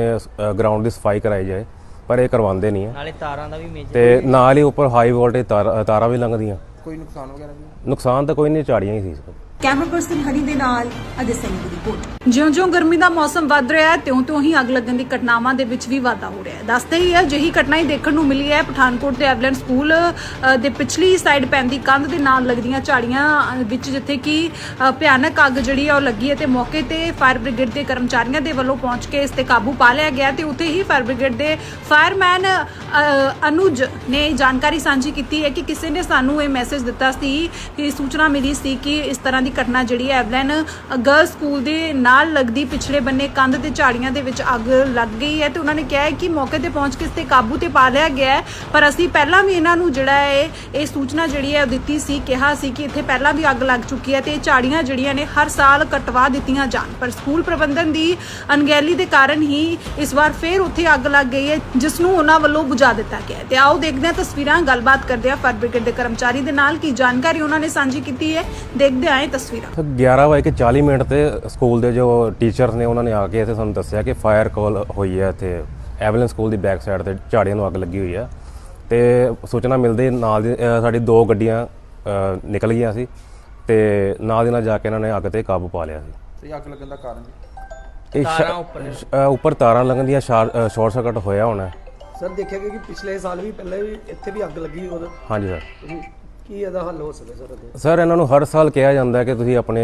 ਗਰਾਊਂਡ ਦੀ ਸਫ਼ਾਈ ਕਰਾਈ ਜਾਏ ਪਰ ਇਹ ਕਰਵਾਉਂਦੇ ਨਹੀਂ ਹੈ। ਨਾਲੇ ਤਾਰਾਂ ਦਾ ਵੀ ਮੇਜਰ ਤੇ ਨਾਲ ਹੀ ਉੱਪਰ ਹਾਈ ਵੋਲਟੇਜ ਤਾਰਾਂ ਵੀ ਲੰਘਦੀਆਂ। ਕੋਈ ਨੁਕਸਾਨ ਵਗੈਰਾ ਜੀ ਨੁਕਸਾਨ ਤਾਂ ਕੋਈ ਨਹੀਂ ਝਾੜੀਆਂ ਹੀ ਸੀ ਕੈਮਰਾ ਪਰਸਨ ਹਰੀ ਦੇ ਨਾਲ ਅਜੇ ਸਿੰਘ ਦੀ ਰਿਪੋਰਟ ਜਿਉਂ-ਜਿਉਂ ਗਰਮੀ ਦਾ ਮੌਸਮ ਵੱਧ ਰਿਹਾ ਹੈ ਤਿਉਂ-ਤਿਉਂ ਹੀ ਅੱਗ ਲੱਗਣ ਦੀ ਘਟਨਾਵਾਂ ਦੇ ਵਿੱਚ ਵੀ ਵਾਧਾ ਹੋ ਰਿਹਾ ਹੈ। ਦੱਸਦੇ ਹੀ ਹੈ ਜਿਹੀ ਘਟਨਾ ਹੀ ਦੇਖਣ ਨੂੰ ਮਿਲੀ ਹੈ। ਪਠਾਨਕੋਟ ਦੇ ਐਵਲੈਂਡ ਸਕੂਲ ਅ, ਦੇ ਪਿਛਲੀ ਸਾਈਡ ਪੈਂਦੀ ਕੰਧ ਦੇ ਨਾਲ ਲੱਗਦੀਆਂ ਝਾੜੀਆਂ ਅ, ਵਿੱਚ ਜਿੱਥੇ ਕਿ ਅ, ਭਿਆਨਕ ਅੱਗ ਜਿਹੜੀ ਹੈ ਉਹ ਲੱਗੀ ਹੈ ਤੇ ਮੌਕੇ ਤੇ ਫਾਇਰ ਬ੍ਰਿਗੇਡ ਦੇ ਕਰਮਚਾਰੀਆਂ ਦੇ ਵੱਲੋਂ ਪਹੁੰਚ ਕੇ ਇਸ ਤੇ ਕਾਬੂ ਪਾ ਲਿਆ ਗਿਆ ਤੇ ਉੱਥੇ ਹੀ ਫਾਇਰ ਬ੍ਰਿਗੇਡ ਦੇ ਫਾਇਰਮੈਨ ਅ, ਅਨੁਜ ਨੇ ਜਾਣਕਾਰੀ ਸਾਂਝੀ ਕੀਤੀ ਹੈ ਕਿ ਕਿਸੇ ਨੇ ਸਾਨੂੰ ਇਹ ਮੈਸੇਜ ਦਿੱਤਾ ਸੀ ਕਿ ਸੂਚਨਾ ਮਿਲੀ ਸੀ ਕਿ ਇਸ ਤਰ੍ਹਾਂ ਦੀ ਘਟਨਾ ਜਿਹੜੀ ਹੈ ਐਵਲੈਨ ਗਰਲ ਸਕੂਲ ਦੇ ਨਾਲ ਲੱਗਦੀ ਪਿਛਲੇ ਬੰਨੇ ਕੰਧ ਤੇ ਝਾੜੀਆਂ ਦੇ ਵਿੱਚ ਅੱਗ ਲੱਗ ਗਈ ਹੈ ਤੇ ਉਹਨਾਂ ਨੇ ਕਿਹਾ ਹੈ ਕਿ ਮੌਕੇ ਤੇ ਪਹੁੰਚ ਕੇ ਇਸ ਤੇ ਕਾਬੂ ਤੇ ਪਾ ਲਿਆ ਗਿਆ ਹੈ। ਪਰ ਅਸੀਂ ਪਹਿਲਾਂ ਵੀ ਇਹਨਾਂ ਨੂੰ ਜਿਹੜਾ ਹੈ, ਇਹ ਸੂਚਨਾ ਜਿਹੜੀ ਹੈ ਦਿੱਤੀ ਸੀ, ਕਿਹਾ ਸੀ ਕਿ ਇੱਥੇ ਪਹਿਲਾਂ ਵੀ ਅੱਗ ਲੱਗ ਚੁੱਕੀ ਹੈ ਤੇ ਇਹ ਝਾੜੀਆਂ ਜਿਹੜੀਆਂ ਨੇ ਹਰ ਸਾਲ ਕਟਵਾ ਦਿੱਤੀਆਂ ਜਾਣ। ਪਰ ਸਕੂਲ ਪ੍ਰਬੰਧਨ ਦੀ ਅਣਗਹਿਲੀ ਦੇ ਕਾਰਨ ਹੀ ਇਸ ਵਾਰ ਫੇਰ ਉੱਥੇ ਅੱਗ ਲੱਗ ਗਈ ਹੈ, ਜਿਸ ਨੂੰ ਉਹਨਾਂ ਵੱਲੋਂ ਬੁਝਾ ਦਿੱਤਾ ਗਿਆ ਤੇ ਆਓ ਦੇਖਦੇ ਹਾਂ ਤਸਵੀਰਾਂ, ਗੱਲਬਾਤ ਕਰਦੇ ਹਾਂ ਫਾਇਰ ਬ੍ਰਿਗੇਡ ਦੇ ਕਰਮਚਾਰੀ ਦੇ ਨਾਲ, ਕੀ ਜਾਣਕਾਰੀ ਉਹਨਾਂ ਨੇ ਸਾਂਝੀ ਕੀਤੀ ਹੈ। ਦੇਖਦੇ ਆਏ ਤਸਵੀਰਾਂ। ਸਰ 11 ਵਜੇ ਕੇ 40 ਮਿੰਟ ਤੇ ਸਕੂਲ ਦੇ ਜੋ ਟੀਚਰਸ ਨੇ ਉਹਨਾਂ ਨੇ ਆ ਕੇ ਇੱਥੇ ਸਾਨੂੰ ਦੱਸਿਆ ਕਿ ਫਾਇਰ ਕਾਲ ਹੋਈ ਹੈ ਇੱਥੇ। ਐਵਲੈਂਸ ਸਕੂਲ ਦੀ ਬੈਕ ਸਾਈਡ ਤੇ ਝਾੜੀਆਂ ਨੂੰ ਅੱਗ ਲੱਗੀ ਹੋਈ ਹੈ। ਤੇ ਸੂਚਨਾ ਮਿਲਦੇ ਨਾਲ ਦੀ ਸਾਡੀ ਦੋ ਗੱਡੀਆਂ ਨਿਕਲ ਗਈਆਂ ਸੀ। ਤੇ ਨਾਲ ਦੀ ਨਾਲ ਜਾ ਕੇ ਇਹਨਾਂ ਨੇ ਅੱਗ ਤੇ ਕਾਬੂ ਪਾ ਲਿਆ ਸੀ। ਤੇ ਅੱਗ ਲੱਗਣ ਦਾ ਕਾਰਨ ਜੀ ਇਹ ਤਾਰਾਂ ਉੱਪਰ। ਉੱਪਰ ਤਾਰਾਂ ਲੱਗਣ ਦੀਆਂ ਸ਼ਾਰਟ ਸਰਕਟ ਹੋਇਆ ਹੋਣਾ। ਸਰ ਦੇਖਿਆ ਕਿ ਪਿਛਲੇ ਸਾਲ ਵੀ ਪਹਿਲੇ ਵੀ ਇੱਥੇ ਵੀ ਅੱਗ ਲੱਗੀ ਉਦੋਂ? ਹਾਂਜੀ ਸਰ। ਕੀ ਇਹਦਾ ਹੱਲ ਹੋ ਸਕਦਾ ਸਰ ਇਹਦੇ ਸਰ ਇਹਨਾਂ ਨੂੰ ਹਰ ਸਾਲ ਕਿਹਾ ਜਾਂਦਾ ਹੈ ਕਿ ਤੁਸੀਂ ਆਪਣੇ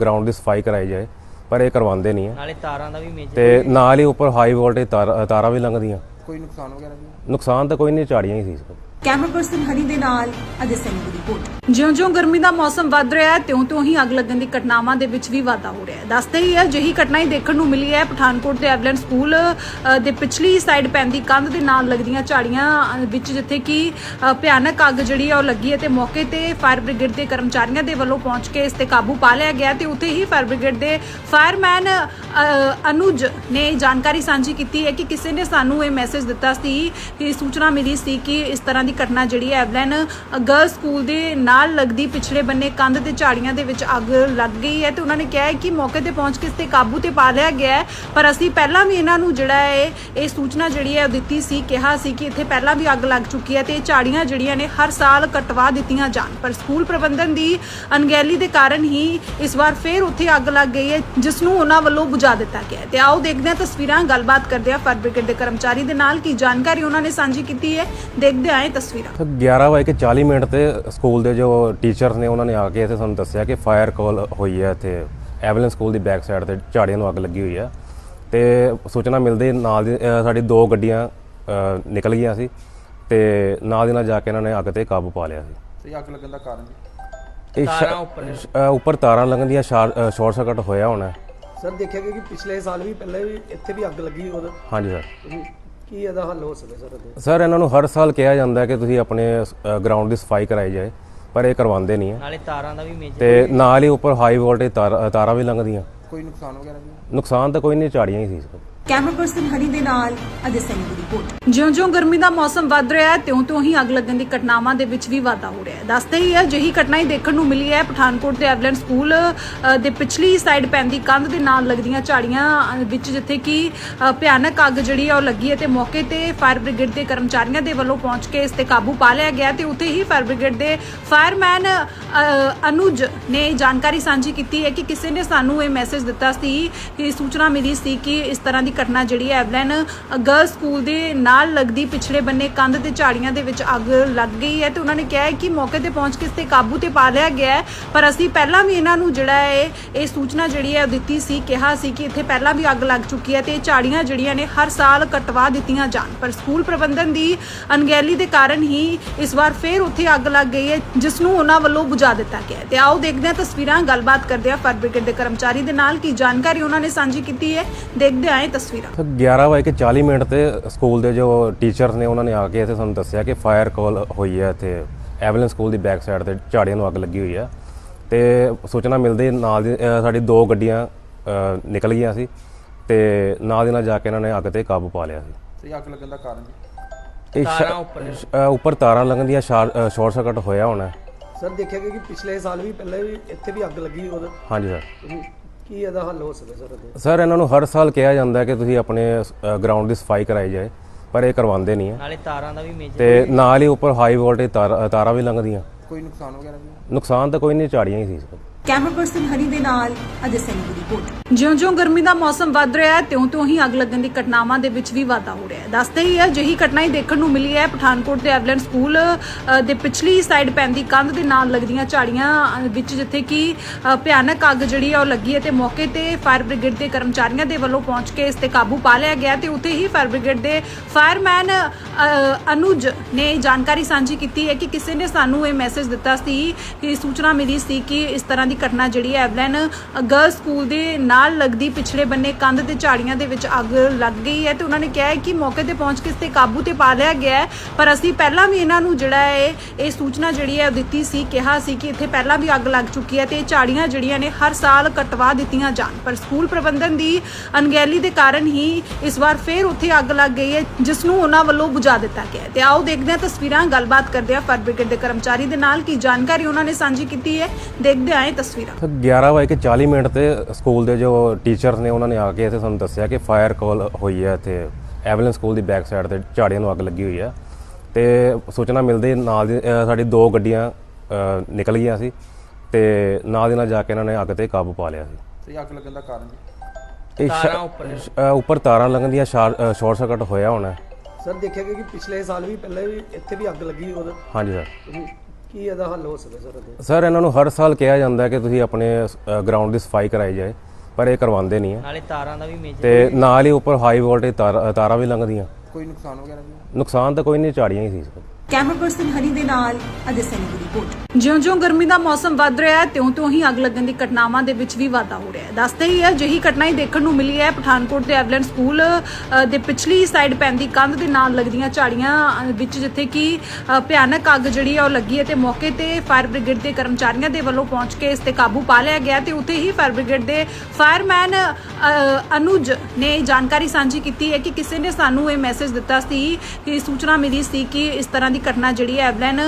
ਗਰਾਊਂਡ ਦੀ ਸਫ਼ਾਈ ਕਰਾਈ ਜਾਏ ਪਰ ਇਹ ਕਰਵਾਉਂਦੇ ਨਹੀਂ ਹੈ। ਨਾਲੇ ਤਾਰਾਂ ਦਾ ਵੀ ਮੇਜਰ ਤੇ ਨਾਲ ਹੀ ਉੱਪਰ ਹਾਈ ਵੋਲਟੇਜ ਤਾਰ- ਤਾਰਾਂ ਵੀ ਲੰਘਦੀਆਂ। ਕੋਈ ਨੁਕਸਾਨ ਵਗੈਰਾ ਜੀ ਨੁਕਸਾਨ ਤਾਂ ਕੋਈ ਨਹੀਂ ਝਾੜੀਆਂ ਹੀ ਸੀ ਸਰ ਕੈਮਰਾ ਪਰਸਨ ਹਰੀ ਦੇ ਨਾਲ ਅਜੇ ਸਿੰਘ ਦੀ ਰਿਪੋਰਟ ਜਿਉਂ-ਜਿਉਂ ਗਰਮੀ ਦਾ ਮੌਸਮ ਵੱਧ ਰਿਹਾ ਹੈ ਤਿਉਂ-ਤਿਉਂ ਹੀ ਅੱਗ ਲੱਗਣ ਦੀ ਘਟਨਾਵਾਂ ਦੇ ਵਿੱਚ ਵੀ ਵਾਧਾ ਹੋ ਰਿਹਾ ਹੈ। ਦੱਸਦੇ ਹੀ ਹੈ ਜਿਹੀ ਘਟਨਾ ਹੀ ਦੇਖਣ ਨੂੰ ਮਿਲੀ ਹੈ। ਪਠਾਨਕੋਟ ਦੇ ਐਵਲੈਂਡ ਸਕੂਲ ਅ, ਦੇ ਪਿਛਲੀ ਸਾਈਡ ਪੈਂਦੀ ਕੰਧ ਦੇ ਨਾਲ ਲੱਗਦੀਆਂ ਝਾੜੀਆਂ ਅ, ਵਿੱਚ ਜਿੱਥੇ ਕਿ ਅ, ਭਿਆਨਕ ਅੱਗ ਜਿਹੜੀ ਹੈ ਉਹ ਲੱਗੀ ਹੈ ਤੇ ਮੌਕੇ ਤੇ ਫਾਇਰ ਬ੍ਰਿਗੇਡ ਦੇ ਕਰਮਚਾਰੀਆਂ ਦੇ ਵੱਲੋਂ ਪਹੁੰਚ ਕੇ ਇਸ ਤੇ ਕਾਬੂ ਪਾ ਲਿਆ ਗਿਆ ਤੇ ਉੱਥੇ ਹੀ ਫਾਇਰ ਬ੍ਰਿਗੇਡ ਦੇ ਫਾਇਰਮੈਨ ਅ, ਅਨੁਜ ਨੇ ਜਾਣਕਾਰੀ ਸਾਂਝੀ ਕੀਤੀ ਹੈ ਕਿ ਕਿਸੇ ਨੇ ਸਾਨੂੰ ਇਹ ਮੈਸੇਜ ਦਿੱਤਾ ਸੀ ਕਿ ਸੂਚਨਾ ਮਿਲੀ ਸੀ ਕਿ ਇਸ ਤਰ੍ਹਾਂ ਦੀ ਘਟਨਾ ਜਿਹੜੀ ਹੈ, ਐਵਲੈਨ ਗਰਲ ਸਕੂਲ ਦੇ ਨਾਲ ਲੱਗਦੀ ਪਿਛਲੇ ਬੰਨੇ ਕੰਧ ਤੇ ਝਾੜੀਆਂ ਦੇ ਵਿੱਚ ਅੱਗ ਲੱਗ ਗਈ ਹੈ ਤੇ ਉਹਨਾਂ ਨੇ ਕਿਹਾ ਹੈ ਕਿ ਮੌਕੇ ਤੇ ਪਹੁੰਚ ਕੇ ਇਸ ਤੇ ਕਾਬੂ ਤੇ ਪਾ ਲਿਆ ਗਿਆ ਹੈ। ਪਰ ਅਸੀਂ ਪਹਿਲਾਂ ਵੀ ਇਹਨਾਂ ਨੂੰ ਜਿਹੜਾ ਹੈ, ਇਹ ਸੂਚਨਾ ਜਿਹੜੀ ਹੈ ਉਹ ਦਿੱਤੀ ਸੀ, ਕਿਹਾ ਸੀ ਕਿ ਇੱਥੇ ਪਹਿਲਾਂ ਵੀ ਅੱਗ ਲੱਗ ਚੁੱਕੀ ਹੈ ਤੇ ਇਹ ਝਾੜੀਆਂ ਜਿਹੜੀਆਂ ਨੇ ਹਰ ਸਾਲ ਕਟਵਾ ਦਿੱਤੀਆਂ ਜਾਣ। ਪਰ ਸਕੂਲ ਪ੍ਰਬੰਧਨ ਦੀ ਅਣਗਹਿਲੀ ਦੇ ਕਾਰਨ ਹੀ ਇਸ ਵਾਰ ਫੇਰ ਉੱਥੇ ਅੱਗ ਲੱਗ ਗਈ ਹੈ, ਜਿਸ ਨੂੰ ਉਹਨਾਂ ਵੱਲੋਂ ਬੁਝਾ ਦਿੱਤਾ ਗਿਆ ਤੇ ਆਓ ਦੇਖਦੇ ਹਾਂ ਤਸਵੀਰਾਂ, ਗੱਲਬਾਤ ਕਰਦੇ ਹਾਂ ਫਾਇਰ ਬ੍ਰਿਗੇਡ ਦੇ ਕਰਮਚਾਰੀ ਦੇ ਨਾਲ, ਕੀ ਜਾਣਕਾਰੀ ਉਹਨਾਂ ਨੇ ਸਾਂਝੀ ਕੀਤੀ ਹੈ। ਦੇਖਦੇ ਆਏ ਤਸਵੀਰਾਂ। ਸਰ 11 ਵਜੇ ਕੇ 40 ਮਿੰਟ ਤੇ ਸਕੂਲ ਦੇ ਜੋ ਟੀਚਰਸ ਨੇ ਉਹਨਾਂ ਨੇ ਆ ਕੇ ਇੱਥੇ ਸਾਨੂੰ ਦੱਸਿਆ ਕਿ ਫਾਇਰ ਕਾਲ ਹੋਈ ਹੈ ਇੱਥੇ। ਐਵਲੈਂਸ ਸਕੂਲ ਦੀ ਬੈਕ ਸਾਈਡ ਤੇ ਝਾੜੀਆਂ ਨੂੰ ਅੱਗ ਲੱਗੀ ਹੋਈ ਹੈ। ਤੇ ਸੂਚਨਾ ਮਿਲਦੇ ਹੀ ਨਾਲ ਦੀ ਅ, ਸਾਡੀ ਦੋ ਗੱਡੀਆਂ ਅ, ਨਿਕਲ ਗਈਆਂ ਸੀ। ਤੇ ਨਾਲ ਦੀ ਨਾਲ ਜਾ ਕੇ ਇਹਨਾਂ ਨੇ ਅੱਗ ਤੇ ਕਾਬੂ ਪਾ ਲਿਆ ਸੀ। ਤੇ ਅੱਗ ਲੱਗਣ ਦਾ ਕਾਰਨ ਜੀ ਇਹ ਸ਼ਾ- ਤਾਰਾਂ ਉੱਪਰ। ਅ, ਉੱਪਰ ਤਾਰਾਂ ਲੱਗਣ ਦੀਆਂ ਸ਼ਾਰਟ ਸਰਕਟ ਹੋਇਆ ਹੋਣਾ। ਹੈ। ਸਰ ਦੇਖਿਆ ਗਿਆ ਕਿ ਪਿਛਲੇ ਸਾਲ ਵੀ ਪਹਿਲੇ ਵੀ ਇੱਥੇ ਵੀ ਅੱਗ ਲੱਗੀ ਉਦੋਂ? ਹਾਂਜੀ ਸਰ। ਕੀ ਇਹਦਾ ਹੱਲ ਹੋ ਸਕਦਾ ਸਰ ਇਹਦੇ? ਸਰ ਇਹਨਾਂ ਨੂੰ ਹਰ ਸਾਲ ਕਿਹਾ ਜਾਂਦਾ ਹੈ ਕਿ ਤੁਸੀਂ ਆਪਣੇ ਗਰਾਊਂਡ ਦੀ ਸਫ਼ਾਈ ਕਰਾਈ ਜਾਏ ਪਰ ਇਹ ਕਰਵਾਉਂਦੇ ਨਹੀਂ ਹੈ। ਨਾਲੇ ਤਾਰਾਂ ਦਾ ਵੀ ਮੇਜਰ ਤੇ ਨਾਲ ਹੀ ਉੱਪਰ ਹਾਈ ਵੋਲਟੇਜ ਤਾਰ- ਤਾਰਾਂ ਵੀ ਲੰਘਦੀਆਂ। ਕੋਈ ਨੁਕਸਾਨ ਵਗੈਰਾ ਜੀ ਨੁਕਸਾਨ ਤਾਂ ਕੋਈ ਨਹੀਂ ਝਾੜੀਆਂ ਹੀ ਸੀ ਸਰ ਕੈਮਰਾ ਪਰਸਨ ਹਰੀ ਦੇ ਨਾਲ ਅਜੇ ਸਿੰਘ ਦੀ ਰਿਪੋਰਟ। ਜਿਉਂ-ਜਿਉਂ ਗਰਮੀ ਦਾ ਮੌਸਮ ਵੱਧ ਰਿਹਾ ਹੈ ਤਿਉਂ-ਤਿਉਂ ਹੀ ਅੱਗ ਲੱਗਣ ਦੀ ਘਟਨਾਵਾਂ ਦੇ ਵਿੱਚ ਵੀ ਵਾਧਾ ਹੋ ਰਿਹਾ ਹੈ। ਦੱਸਦੇ ਹੀ ਹੈ ਜਿਹੀ ਘਟਨਾ ਹੀ ਦੇਖਣ ਨੂੰ ਮਿਲੀ ਹੈ। ਪਠਾਨਕੋਟ ਦੇ ਐਵਲੈਂਡ ਸਕੂਲ ਅ, ਦੇ ਪਿਛਲੀ ਸਾਈਡ ਪੈਂਦੀ ਕੰਧ ਦੇ ਨਾਲ ਲੱਗਦੀਆਂ ਝਾੜੀਆਂ ਅ, ਵਿੱਚ ਜਿੱਥੇ ਕਿ ਅ, ਭਿਆਨਕ ਅੱਗ ਜਿਹੜੀ ਹੈ ਉਹ ਲੱਗੀ ਹੈ ਤੇ ਮੌਕੇ ਤੇ ਫਾਇਰ ਬ੍ਰਿਗੇਡ ਦੇ ਕਰਮਚਾਰੀਆਂ ਦੇ ਵੱਲੋਂ ਪਹੁੰਚ ਕੇ ਇਸ ਤੇ ਕਾਬੂ ਪਾ ਲਿਆ ਗਿਆ ਤੇ ਉੱਥੇ ਹੀ ਫਾਇਰ ਬ੍ਰਿਗੇਡ ਦੇ ਫਾਇਰਮੈਨ ਅ, ਅਨੁਜ ਨੇ ਜਾਣਕਾਰੀ ਸਾਂਝੀ ਕੀਤੀ ਹੈ ਕਿ ਕਿਸੇ ਨੇ ਸਾਨੂੰ ਇਹ ਮੈਸੇਜ ਦਿੱਤਾ ਸੀ ਕਿ ਸੂਚਨਾ ਮਿਲੀ ਸੀ ਕਿ ਇਸ ਤਰ੍ਹਾਂ ਦੀ ਘਟਨਾ ਜਿਹੜੀ ਹੈ ਐਵਲੈਨ ਗਰਲ ਸਕੂਲ ਦੇ ਨਾਲ ਲੱਗਦੀ ਪਿਛਲੇ ਬੰਨੇ ਕੰਧ ਤੇ ਝਾੜੀਆਂ ਦੇ ਵਿੱਚ ਅੱਗ ਲੱਗ ਗਈ ਹੈ ਤੇ ਉਹਨਾਂ ਨੇ ਕਿਹਾ ਹੈ ਕਿ ਮੌਕੇ ਤੇ ਪਹੁੰਚ ਕੇ ਇਸ ਤੇ ਕਾਬੂ ਤੇ ਪਾ ਲਿਆ ਗਿਆ ਹੈ। ਪਰ ਅਸੀਂ ਪਹਿਲਾਂ ਵੀ ਇਹਨਾਂ ਨੂੰ ਜਿਹੜਾ ਹੈ, ਇਹ ਸੂਚਨਾ ਜਿਹੜੀ ਹੈ ਦਿੱਤੀ ਸੀ, ਕਿਹਾ ਸੀ ਕਿ ਇੱਥੇ ਪਹਿਲਾਂ ਵੀ ਅੱਗ ਲੱਗ ਚੁੱਕੀ ਹੈ ਤੇ ਇਹ ਝਾੜੀਆਂ ਜਿਹੜੀਆਂ ਨੇ ਹਰ ਸਾਲ ਕਟਵਾ ਦਿੱਤੀਆਂ ਜਾਣ। ਪਰ ਸਕੂਲ ਪ੍ਰਬੰਧਨ ਦੀ ਅਣਗਹਿਲੀ ਦੇ ਕਾਰਨ ਹੀ ਇਸ ਵਾਰ ਫੇਰ ਉੱਥੇ ਅੱਗ ਲੱਗ ਗਈ ਹੈ, ਜਿਸ ਨੂੰ ਉਹਨਾਂ ਵੱਲੋਂ ਬੁਝਾ ਦਿੱਤਾ ਗਿਆ ਤੇ ਆਓ ਦੇਖਦੇ ਹਾਂ ਤਸਵੀਰਾਂ, ਗੱਲਬਾਤ ਕਰਦੇ ਹਾਂ ਫਾਇਰ ਬ੍ਰਿਗੇਡ ਦੇ ਕਰਮਚਾਰੀ ਦੇ ਨਾਲ, ਕੀ ਜਾਣਕਾਰੀ ਉਹਨਾਂ ਨੇ ਸਾਂਝੀ ਕੀਤੀ ਹੈ। ਦੇਖਦੇ ਆਏ ਤਸਵੀਰਾਂ। ਸਰ 11 ਵਜੇ ਕੇ 40 ਮਿੰਟ ਤੇ ਸਕੂਲ ਦੇ ਜੋ ਟੀਚਰਸ ਨੇ ਉਹਨਾਂ ਨੇ ਆ ਕੇ ਇੱਥੇ ਸਾਨੂੰ ਦੱਸਿਆ ਕਿ ਫਾਇਰ ਕਾਲ ਹੋਈ ਹੈ ਇੱਥੇ। ਐਵਲੈਂਸ ਸਕੂਲ ਦੀ ਬੈਕ ਸਾਈਡ ਤੇ ਝਾੜੀਆਂ ਨੂੰ ਅੱਗ ਲੱਗੀ ਹੋਈ ਹੈ ਤੇ ਸੂਚਨਾ ਮਿਲਦੇ ਹੀ ਨਾਲ ਦੀ ਅ, ਸਾਡੀ ਦੋ ਗੱਡੀਆਂ ਅ, ਨਿਕਲ ਗਈਆਂ ਸੀ। ਤੇ ਨਾਲ ਦੀ ਨਾਲ ਜਾ ਕੇ ਇਹਨਾਂ ਨੇ ਅੱਗ ਤੇ ਕਾਬੂ ਪਾ ਲਿਆ ਸੀ। ਤੇ ਅੱਗ ਲੱਗਣ ਦਾ ਕਾਰਨ ਜੀ ਇਹ ਸ਼ਾ- ਤਾਰਾਂ ਉੱਪਰ। ਅ, ਉੱਪਰ ਤਾਰਾਂ ਲੱਗਣ ਦੀਆਂ ਸ਼ਾਰਟ ਸਰਕਟ ਹੋਇਆ ਹੋਣਾ। ਹੈ। ਸਰ ਦੇਖਿਆ ਗਿਆ ਕਿ ਪਿਛਲੇ ਸਾਲ ਵੀ ਪਹਿਲੇ ਵੀ ਇੱਥੇ ਵੀ ਅੱਗ ਲੱਗੀ ਉਦੋਂ? ਹਾਂਜੀ ਸਰ ਕੀ ਇਹਦਾ ਹੱਲ ਹੋ ਸਕਦਾ ਸਰ ਇਹਦੇ ਸਰ ਇਹਨਾਂ ਨੂੰ ਹਰ ਸਾਲ ਕਿਹਾ ਜਾਂਦਾ ਹੈ ਕਿ ਤੁਸੀਂ ਆਪਣੇ ਗਰਾਊਂਡ ਦੀ ਸਫ਼ਾਈ ਕਰਾਈ ਜਾਏ ਪਰ ਇਹ ਕਰਵਾਉਂਦੇ ਨਹੀਂ ਹੈ। ਨਾਲੇ ਤਾਰਾਂ ਦਾ ਵੀ ਮੇਜਰ ਤੇ ਨਾਲ ਹੀ ਉੱਪਰ ਹਾਈ ਵੋਲਟੇਜ ਤਾਰ- ਵੀ ਲੰਘਦੀਆਂ। ਕੋਈ ਨੁਕਸਾਨ ਵਗੈਰਾ ਜੀ ਨੁਕਸਾਨ ਤਾਂ ਕੋਈ ਨਹੀਂ ਝਾੜੀਆਂ ਹੀ ਸੀ ਸਰ। ਕੈਮਰਾ ਪਰਸਨ ਹਰੀ ਦੇ ਨਾਲ ਅਜੇ ਸਿੰਘ ਦੀ ਰਿਪੋਰਟ ਜਿਉਂ-ਜਿਉਂ ਗਰਮੀ ਦਾ ਮੌਸਮ ਵੱਧ ਰਿਹਾ ਹੈ ਤਿਉਂ-ਤਿਉਂ ਹੀ ਅੱਗ ਲੱਗਣ ਦੀ ਘਟਨਾਵਾਂ ਦੇ ਵਿੱਚ ਵੀ ਵਾਧਾ ਹੋ ਰਿਹਾ ਹੈ। ਦੱਸਦੇ ਹੀ ਹੈ ਜਿਹੀ ਘਟਨਾ ਹੀ ਦੇਖਣ ਨੂੰ ਮਿਲੀ ਹੈ। ਪਠਾਨਕੋਟ ਦੇ ਐਵਲੈਂਡ ਸਕੂਲ ਦੇ ਪਿਛਲੀ ਸਾਈਡ ਪੈਂਦੀ ਕੰਧ ਦੇ ਨਾਲ ਲੱਗਦੀਆਂ ਝਾੜੀਆਂ ਵਿੱਚ ਜਿੱਥੇ ਕਿ ਭਿਆਨਕ ਅੱਗ ਜਿਹੜੀ ਹੈ ਉਹ ਲੱਗੀ ਹੈ ਤੇ ਮੌਕੇ ਤੇ ਫਾਇਰ ਬ੍ਰਿਗੇਡ ਦੇ ਕਰਮਚਾਰੀਆਂ ਦੇ ਵੱਲੋਂ ਪਹੁੰਚ ਕੇ ਇਸ ਤੇ ਕਾਬੂ ਪਾ ਲਿਆ ਗਿਆ ਤੇ ਉੱਥੇ ਹੀ ਫਾਇਰ ਬ੍ਰਿਗੇਡ ਦੇ ਫਾਇਰਮੈਨ ਅ, ਅਨੁਜ ਨੇ ਜਾਣਕਾਰੀ ਸਾਂਝੀ ਕੀਤੀ ਹੈ ਕਿ ਕਿਸੇ ਨੇ ਸਾਨੂੰ ਇਹ ਮੈਸੇਜ ਦਿੱਤਾ ਸੀ ਕਿ ਸੂਚਨਾ ਮਿਲੀ ਸੀ ਕਿ ਇਸ ਤਰ੍ਹਾਂ ਦੀ ਘਟਨਾ ਜਿਹੜੀ ਹੈ, ਐਵਲੈਨ ਗਰਲ ਸਕੂਲ ਦੇ ਨਾਲ ਲੱਗਦੀ ਪਿਛਲੇ ਬੰਨੇ ਕੰਧ ਤੇ ਝਾੜੀਆਂ ਦੇ ਵਿੱਚ ਅੱਗ ਲੱਗ ਗਈ ਹੈ ਤੇ ਉਹਨਾਂ ਨੇ ਕਿਹਾ ਹੈ ਕਿ ਮੌਕੇ ਤੇ ਪਹੁੰਚ ਕੇ ਇਸ ਤੇ ਕਾਬੂ ਤੇ ਪਾ ਲਿਆ ਗਿਆ ਹੈ। ਪਰ ਅਸੀਂ ਪਹਿਲਾਂ ਵੀ ਇਹਨਾਂ ਨੂੰ ਜਿਹੜਾ ਹੈ, ਇਹ ਸੂਚਨਾ ਜਿਹੜੀ ਹੈ ਦਿੱਤੀ ਸੀ, ਕਿਹਾ ਸੀ ਕਿ ਇੱਥੇ ਪਹਿਲਾਂ ਵੀ ਅੱਗ ਲੱਗ ਚੁੱਕੀ ਹੈ ਤੇ ਇਹ ਝਾੜੀਆਂ ਜਿਹੜੀਆਂ ਨੇ ਹਰ ਸਾਲ ਕਟਵਾ ਦਿੱਤੀਆਂ ਜਾਣ। ਪਰ ਸਕੂਲ ਪ੍ਰਬੰਧਨ ਦੀ ਅਣਗਹਿਲੀ ਦੇ ਕਾਰਨ ਹੀ ਇਸ ਵਾਰ ਫੇਰ ਉੱਥੇ ਅੱਗ ਲੱਗ ਗਈ ਹੈ, ਜਿਸ ਨੂੰ ਉਹਨਾਂ ਵੱਲੋਂ ਬੁਝਾ ਦਿੱਤਾ ਗਿਆ ਤੇ ਆਓ ਦੇਖਦੇ ਹਾਂ ਤਸਵੀਰਾਂ, ਗੱਲਬਾਤ ਕਰਦੇ ਹਾਂ ਫਾਇਰ ਬ੍ਰਿਗੇਡ ਦੇ ਕਰਮਚਾਰੀ ਦੇ ਨਾਲ, ਕੀ ਜਾਣਕਾਰੀ ਉਹਨਾਂ ਨੇ ਸਾਂਝੀ ਕੀਤੀ ਹੈ। ਦੇਖਦੇ ਆਏ ਤਸਵੀਰਾਂ 11 ਵਜੇ ਕੇ 40 ਮਿੰਟ ਤੇ ਸਕੂਲ ਦੇ ਜੋ ਟੀਚਰਸ ਨੇ ਉਹਨਾਂ ਨੇ ਆ ਕੇ ਇੱਥੇ ਸਾਨੂੰ ਦੱਸਿਆ ਕਿ ਫਾਇਰ ਕਾਲ ਹੋਈ ਹੈ ਇੱਥੇ। ਐਵਲਨ ਸਕੂਲ ਦੀ ਬੈਕ ਸਾਈਡ ਤੇ ਝਾੜੀਆਂ ਨੂੰ ਅੱਗ ਲੱਗੀ ਹੋਈ ਹੈ। ਤੇ ਸੂਚਨਾ ਮਿਲਦੇ ਨਾਲ ਦੀ ਸਾਡੀ ਦੋ ਗੱਡੀਆਂ ਨਿਕਲ ਗਈਆਂ ਸੀ। ਤੇ ਨਾਲ ਦੀ ਨਾਲ ਜਾ ਕੇ ਇਹਨਾਂ ਨੇ ਅੱਗ ਤੇ ਕਾਬੂ ਪਾ ਲਿਆ ਸੀ। ਤੇ ਅੱਗ ਲੱਗਣ ਦਾ ਕਾਰਨ ਜੀ ਇਹ ਤਾਰਾਂ ਉੱਪਰ। ਉੱਪਰ ਤਾਰਾਂ ਲੱਗਣ ਦੀਆਂ ਸ਼ਾਰਟ ਸਰਕਟ ਹੋਇਆ ਹੋਣਾ। ਸਰ ਦੇਖਿਆ ਗਿਆ ਕਿ ਪਿਛਲੇ ਸਾਲ ਵੀ ਪਹਿਲੇ ਵੀ ਇੱਥੇ ਵੀ ਅੱਗ ਲੱਗੀ ਉਦੋਂ? ਹਾਂਜੀ ਸਰ ਕੀ ਇਹਦਾ ਹੱਲ ਹੋ ਸਕਦਾ ਸਰ ਇਹਦੇ ਸਰ ਇਹਨਾਂ ਨੂੰ ਹਰ ਸਾਲ ਕਿਹਾ ਜਾਂਦਾ ਹੈ ਕਿ ਤੁਸੀਂ ਆਪਣੇ ਗਰਾਊਂਡ ਦੀ ਸਫ਼ਾਈ ਕਰਾਈ ਜਾਏ ਪਰ ਇਹ ਕਰਵਾਉਂਦੇ ਨਹੀਂ ਹੈ। ਨਾਲੇ ਤਾਰਾਂ ਦਾ ਵੀ ਮੇਜਰ ਤੇ ਨਾਲ ਹੀ ਉੱਪਰ ਹਾਈ ਵੋਲਟੇਜ ਤਾਰ- ਵੀ ਲੰਘਦੀਆਂ। ਕੋਈ ਨੁਕਸਾਨ ਵਗੈਰਾ ਵੀ? ਨੁਕਸਾਨ ਤਾਂ ਕੋਈ ਨਹੀਂ ਝਾੜੀਆਂ ਹੀ ਸੀ ਸਰ ਕੈਮਰਾ ਪਰਸਨ ਹਰੀ ਦੇ ਨਾਲ ਅਜੇ ਸਿੰਘ ਦੀ ਰਿਪੋਰਟ। ਜਿਉਂ-ਜਿਉਂ ਗਰਮੀ ਦਾ ਮੌਸਮ ਵੱਧ ਰਿਹਾ ਹੈ ਤਿਉਂ-ਤਿਉਂ ਹੀ ਅੱਗ ਲੱਗਣ ਦੀ ਘਟਨਾਵਾਂ ਦੇ ਵਿੱਚ ਵੀ ਵਾਧਾ ਹੋ ਰਿਹਾ ਹੈ। ਦੱਸਦੇ ਹੀ ਹੈ ਜਿਹੀ ਘਟਨਾ ਹੀ ਦੇਖਣ ਨੂੰ ਮਿਲੀ ਹੈ। ਪਠਾਨਕੋਟ ਦੇ ਐਵਲੈਂਡ ਸਕੂਲ ਅ, ਦੇ ਪਿਛਲੀ ਸਾਈਡ ਪੈਂਦੀ ਕੰਧ ਦੇ ਨਾਲ ਲੱਗਦੀਆਂ ਝਾੜੀਆਂ ਅ, ਵਿੱਚ ਜਿੱਥੇ ਕਿ ਅ, ਭਿਆਨਕ ਅੱਗ ਜਿਹੜੀ ਹੈ ਉਹ ਲੱਗੀ ਹੈ ਤੇ ਮੌਕੇ ਤੇ ਫਾਇਰ ਬ੍ਰਿਗੇਡ ਦੇ ਕਰਮਚਾਰੀਆਂ ਦੇ ਵੱਲੋਂ ਪਹੁੰਚ ਕੇ ਇਸ ਤੇ ਕਾਬੂ ਪਾ ਲਿਆ ਗਿਆ ਤੇ ਉੱਥੇ ਹੀ ਫਾਇਰ ਬ੍ਰਿਗੇਡ ਦੇ ਫਾਇਰਮੈਨ ਅ, ਅਨੁਜ ਨੇ ਜਾਣਕਾਰੀ ਸਾਂਝੀ ਕੀਤੀ ਹੈ ਕਿ ਕਿਸੇ ਨੇ ਸਾਨੂੰ ਇਹ ਮੈਸੇਜ ਦਿੱਤਾ ਸੀ ਕਿ ਸੂਚਨਾ ਮਿਲੀ ਸੀ ਕਿ ਇਸ ਤਰ੍ਹਾਂ ਦੀ ਘਟਨਾ ਜਿਹੜੀ ਹੈ ਐਵਲੈਨ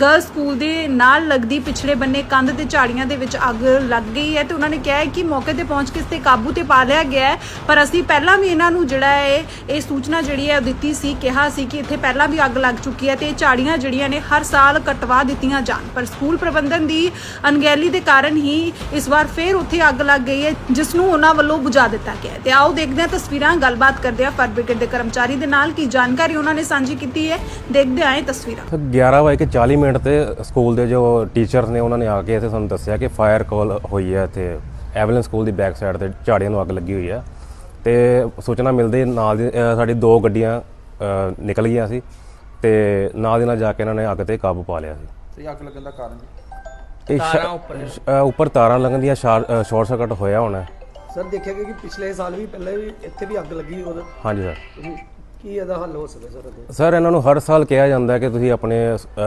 ਗਰਲ ਸਕੂਲ ਦੇ ਨਾਲ ਲੱਗਦੀ ਪਿਛਲੇ ਬੰਨੇ ਕੰਧ ਤੇ ਝਾੜੀਆਂ ਦੇ ਵਿੱਚ ਅੱਗ ਲੱਗ ਗਈ ਹੈ ਤੇ ਉਹਨਾਂ ਨੇ ਕਿਹਾ ਹੈ ਕਿ ਮੌਕੇ ਤੇ ਪਹੁੰਚ ਕੇ ਇਸ ਤੇ ਕਾਬੂ ਤੇ ਪਾ ਲਿਆ ਗਿਆ ਹੈ। ਪਰ ਅਸੀਂ ਪਹਿਲਾਂ ਵੀ ਇਹਨਾਂ ਨੂੰ ਜਿਹੜਾ ਹੈ, ਇਹ ਸੂਚਨਾ ਜਿਹੜੀ ਹੈ ਦਿੱਤੀ ਸੀ, ਕਿਹਾ ਸੀ ਕਿ ਇੱਥੇ ਪਹਿਲਾਂ ਵੀ ਅੱਗ ਲੱਗ ਚੁੱਕੀ ਹੈ ਤੇ ਇਹ ਝਾੜੀਆਂ ਜਿਹੜੀਆਂ ਨੇ ਹਰ ਸਾਲ ਕਟਵਾ ਦਿੱਤੀਆਂ ਜਾਣ। ਪਰ ਸਕੂਲ ਪ੍ਰਬੰਧਨ ਦੀ ਅਣਗਹਿਲੀ ਦੇ ਕਾਰਨ ਹੀ ਇਸ ਵਾਰ ਫੇਰ ਉੱਥੇ ਅੱਗ ਲੱਗ ਗਈ ਹੈ, ਜਿਸ ਨੂੰ ਉਹਨਾਂ ਵੱਲੋਂ ਬੁਝਾ ਦਿੱਤਾ ਗਿਆ ਤੇ ਆਓ ਦੇਖਦੇ ਹਾਂ ਤਸਵੀਰਾਂ, ਗੱਲਬਾਤ ਕਰਦੇ ਹਾਂ ਫਾਇਰ ਬ੍ਰਿਗੇਡ ਦੇ ਕਰਮਚਾਰੀ ਦੇ ਨਾਲ, ਕੀ ਜਾਣਕਾਰੀ ਉਹਨਾਂ ਨੇ ਸਾਂਝੀ ਕੀਤੀ ਹੈ। ਦੇਖਦੇ ਆਏ ਤਸਵੀਰਾਂ। ਸਰ 11 ਵਜੇ ਕੇ 40 ਮਿੰਟ ਤੇ ਸਕੂਲ ਦੇ ਜੋ ਟੀਚਰਸ ਨੇ ਉਹਨਾਂ ਨੇ ਆ ਕੇ ਇੱਥੇ ਸਾਨੂੰ ਦੱਸਿਆ ਕਿ ਫਾਇਰ ਕਾਲ ਹੋਈ ਹੈ ਇੱਥੇ। ਐਵਲਨ ਸਕੂਲ ਦੀ ਬੈਕ ਸਾਈਡ ਤੇ ਝਾੜੀਆਂ ਨੂੰ ਅੱਗ ਲੱਗੀ ਹੋਈ ਹੈ। ਤੇ ਸੂਚਨਾ ਮਿਲਦੇ ਨਾਲ ਦੀ ਸਾਡੀ ਦੋ ਗੱਡੀਆਂ ਨਿਕਲ ਗਈਆਂ ਸੀ। ਤੇ ਨਾਲ ਦੀ ਨਾਲ ਜਾ ਕੇ ਇਹਨਾਂ ਨੇ ਅੱਗ ਤੇ ਕਾਬੂ ਪਾ ਲਿਆ ਸੀ। ਤੇ ਅੱਗ ਲੱਗਣ ਦਾ ਕਾਰਨ ਜੀ ਇਹ ਤਾਰਾਂ ਉੱਪਰ। ਉੱਪਰ ਤਾਰਾਂ ਲੱਗਣ ਦੀਆਂ ਸ਼ਾਰਟ ਸਰਕਟ ਹੋਇਆ ਹੋਣਾ। ਸਰ ਦੇਖਿਆ ਕਿ ਪਿਛਲੇ ਸਾਲ ਵੀ ਪਹਿਲੇ ਵੀ ਇੱਥੇ ਵੀ ਅੱਗ ਲੱਗੀ ਉਦੋਂ? ਹਾਂਜੀ ਸਰ ਕੀ ਇਹਦਾ ਹੱਲ ਹੋ ਸਕਦਾ ਸਰ ਇਹਦੇ ਸਰ ਇਹਨਾਂ ਨੂੰ ਹਰ ਸਾਲ ਕਿਹਾ ਜਾਂਦਾ ਹੈ ਕਿ ਤੁਸੀਂ ਆਪਣੇ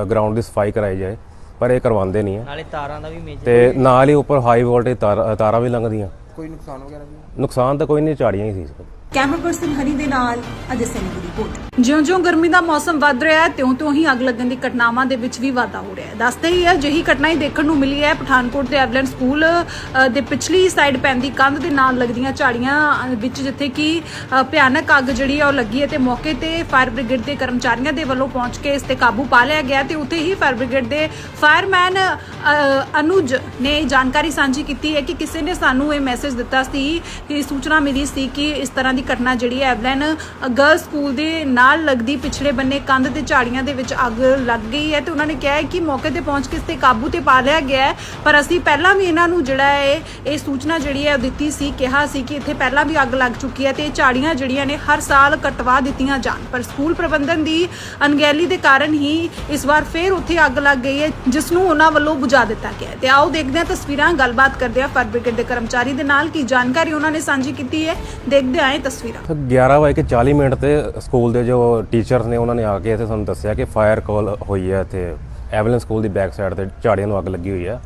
ਗਰਾਊਂਡ ਦੀ ਸਫ਼ਾਈ ਕਰਾਈ ਜਾਏ ਪਰ ਇਹ ਕਰਵਾਉਂਦੇ ਨਹੀਂ ਹੈ। ਨਾਲੇ ਤਾਰਾਂ ਦਾ ਵੀ ਮੇਜਰ ਤੇ ਨਾਲ ਹੀ ਉੱਪਰ ਹਾਈ ਵੋਲਟੇਜ ਤਾਰ- ਤਾਰਾਂ ਵੀ ਲੰਘਦੀਆਂ। ਕੋਈ ਨੁਕਸਾਨ ਵਗੈਰਾ ਵੀ ਨੁਕਸਾਨ ਤਾਂ ਕੋਈ ਨਹੀਂ ਝਾੜੀਆਂ ਹੀ ਸੀ ਸਰ ਕੈਮਰਾ ਪਰਸਨ ਹਰੀ ਦੇ ਨਾਲ ਅਜੇ ਸਿੰਘ ਦੀ ਰਿਪੋਰਟ ਜਿਉਂ-ਜਿਉਂ ਗਰਮੀ ਦਾ ਮੌਸਮ ਵੱਧ ਰਿਹਾ ਹੈ ਤਿਉਂ-ਤਿਉਂ ਹੀ ਅੱਗ ਲੱਗਣ ਦੀ ਘਟਨਾਵਾਂ ਦੇ ਵਿੱਚ ਵੀ ਵਾਧਾ ਹੋ ਰਿਹਾ ਹੈ। ਦੱਸਦੇ ਹੀ ਹੈ ਜਿਹੀ ਘਟਨਾ ਹੀ ਦੇਖਣ ਨੂੰ ਮਿਲੀ ਹੈ। ਪਠਾਨਕੋਟ ਦੇ ਐਵਲੈਂਡ ਸਕੂਲ ਅ, ਦੇ ਪਿਛਲੀ ਸਾਈਡ ਪੈਂਦੀ ਕੰਧ ਦੇ ਨਾਲ ਲੱਗਦੀਆਂ ਝਾੜੀਆਂ ਅ, ਵਿੱਚ ਜਿੱਥੇ ਕਿ ਅ, ਭਿਆਨਕ ਅੱਗ ਜਿਹੜੀ ਹੈ ਉਹ ਲੱਗੀ ਹੈ ਤੇ ਮੌਕੇ ਤੇ ਫਾਇਰ ਬ੍ਰਿਗੇਡ ਦੇ ਕਰਮਚਾਰੀਆਂ ਦੇ ਵੱਲੋਂ ਪਹੁੰਚ ਕੇ ਇਸ ਤੇ ਕਾਬੂ ਪਾ ਲਿਆ ਗਿਆ ਤੇ ਉੱਥੇ ਹੀ ਫਾਇਰ ਬ੍ਰਿਗੇਡ ਦੇ ਫਾਇਰਮੈਨ ਅ, ਅਨੁਜ ਨੇ ਜਾਣਕਾਰੀ ਸਾਂਝੀ ਕੀਤੀ ਹੈ ਕਿ ਕਿਸੇ ਨੇ ਸਾਨੂੰ ਇਹ ਮੈਸੇਜ ਦਿੱਤਾ ਸੀ ਕਿ ਸੂਚਨਾ ਮਿਲੀ ਸੀ ਕਿ ਇਸ ਤਰ੍ਹਾਂ ਦੀ ਘਟਨਾ ਜਿਹੜੀ ਹੈ, ਐਵਲੈਨ ਗਰਲ ਸਕੂਲ ਦੇ ਨਾਲ ਲੱਗਦੀ ਪਿਛਲੇ ਬੰਨੇ ਕੰਧ ਤੇ ਝਾੜੀਆਂ ਦੇ ਵਿੱਚ ਅੱਗ ਲੱਗ ਗਈ ਹੈ ਤੇ ਉਹਨਾਂ ਨੇ ਕਿਹਾ ਹੈ ਕਿ ਮੌਕੇ ਤੇ ਪਹੁੰਚ ਕੇ ਇਸ ਤੇ ਕਾਬੂ ਤੇ ਪਾ ਲਿਆ ਗਿਆ ਹੈ। ਪਰ ਅਸੀਂ ਪਹਿਲਾਂ ਵੀ ਇਹਨਾਂ ਨੂੰ ਜਿਹੜਾ ਹੈ, ਇਹ ਸੂਚਨਾ ਜਿਹੜੀ ਹੈ ਦਿੱਤੀ ਸੀ, ਕਿਹਾ ਸੀ ਕਿ ਇੱਥੇ ਪਹਿਲਾਂ ਵੀ ਅੱਗ ਲੱਗ ਚੁੱਕੀ ਹੈ ਤੇ ਇਹ ਝਾੜੀਆਂ ਜਿਹੜੀਆਂ ਨੇ ਹਰ ਸਾਲ ਕਟਵਾ ਦਿੱਤੀਆਂ ਜਾਣ। ਪਰ ਸਕੂਲ ਪ੍ਰਬੰਧਨ ਦੀ ਅਣਗਹਿਲੀ ਦੇ ਕਾਰਨ ਹੀ ਇਸ ਵਾਰ ਫੇਰ ਉੱਥੇ ਅੱਗ ਲੱਗ ਗਈ ਹੈ, ਜਿਸ ਨੂੰ ਉਹਨਾਂ ਵੱਲੋਂ ਬੁਝਾ ਦਿੱਤਾ ਗਿਆ ਤੇ ਆਓ ਦੇਖਦੇ ਹਾਂ ਤਸਵੀਰਾਂ, ਗੱਲਬਾਤ ਕਰਦੇ ਹਾਂ ਫਾਇਰ ਬ੍ਰਿਗੇਡ ਦੇ ਕਰਮਚਾਰੀ ਦੇ ਨਾਲ, ਕੀ ਜਾਣਕਾਰੀ ਉਹਨਾਂ ਨੇ ਸਾਂਝੀ ਕੀਤੀ ਹੈ। ਦੇਖਦੇ ਆਏ ਤਸਵੀਰਾਂ। ਸਰ 11 ਵਜੇ ਕੇ 40 ਮਿੰਟ ਤੇ ਸਕੂਲ ਦੇ ਜੋ ਟੀਚਰਸ ਨੇ ਉਹਨਾਂ ਨੇ ਆ ਕੇ ਇੱਥੇ ਸਾਨੂੰ ਦੱਸਿਆ ਕਿ ਫਾਇਰ ਕਾਲ ਹੋਈ ਹੈ ਇੱਥੇ। ਐਵਲਨ ਸਕੂਲ ਦੀ ਬੈਕ ਸਾਈਡ ਤੇ ਝਾੜੀਆਂ ਨੂੰ ਅੱਗ ਲੱਗੀ ਹੋਈ ਹੈ।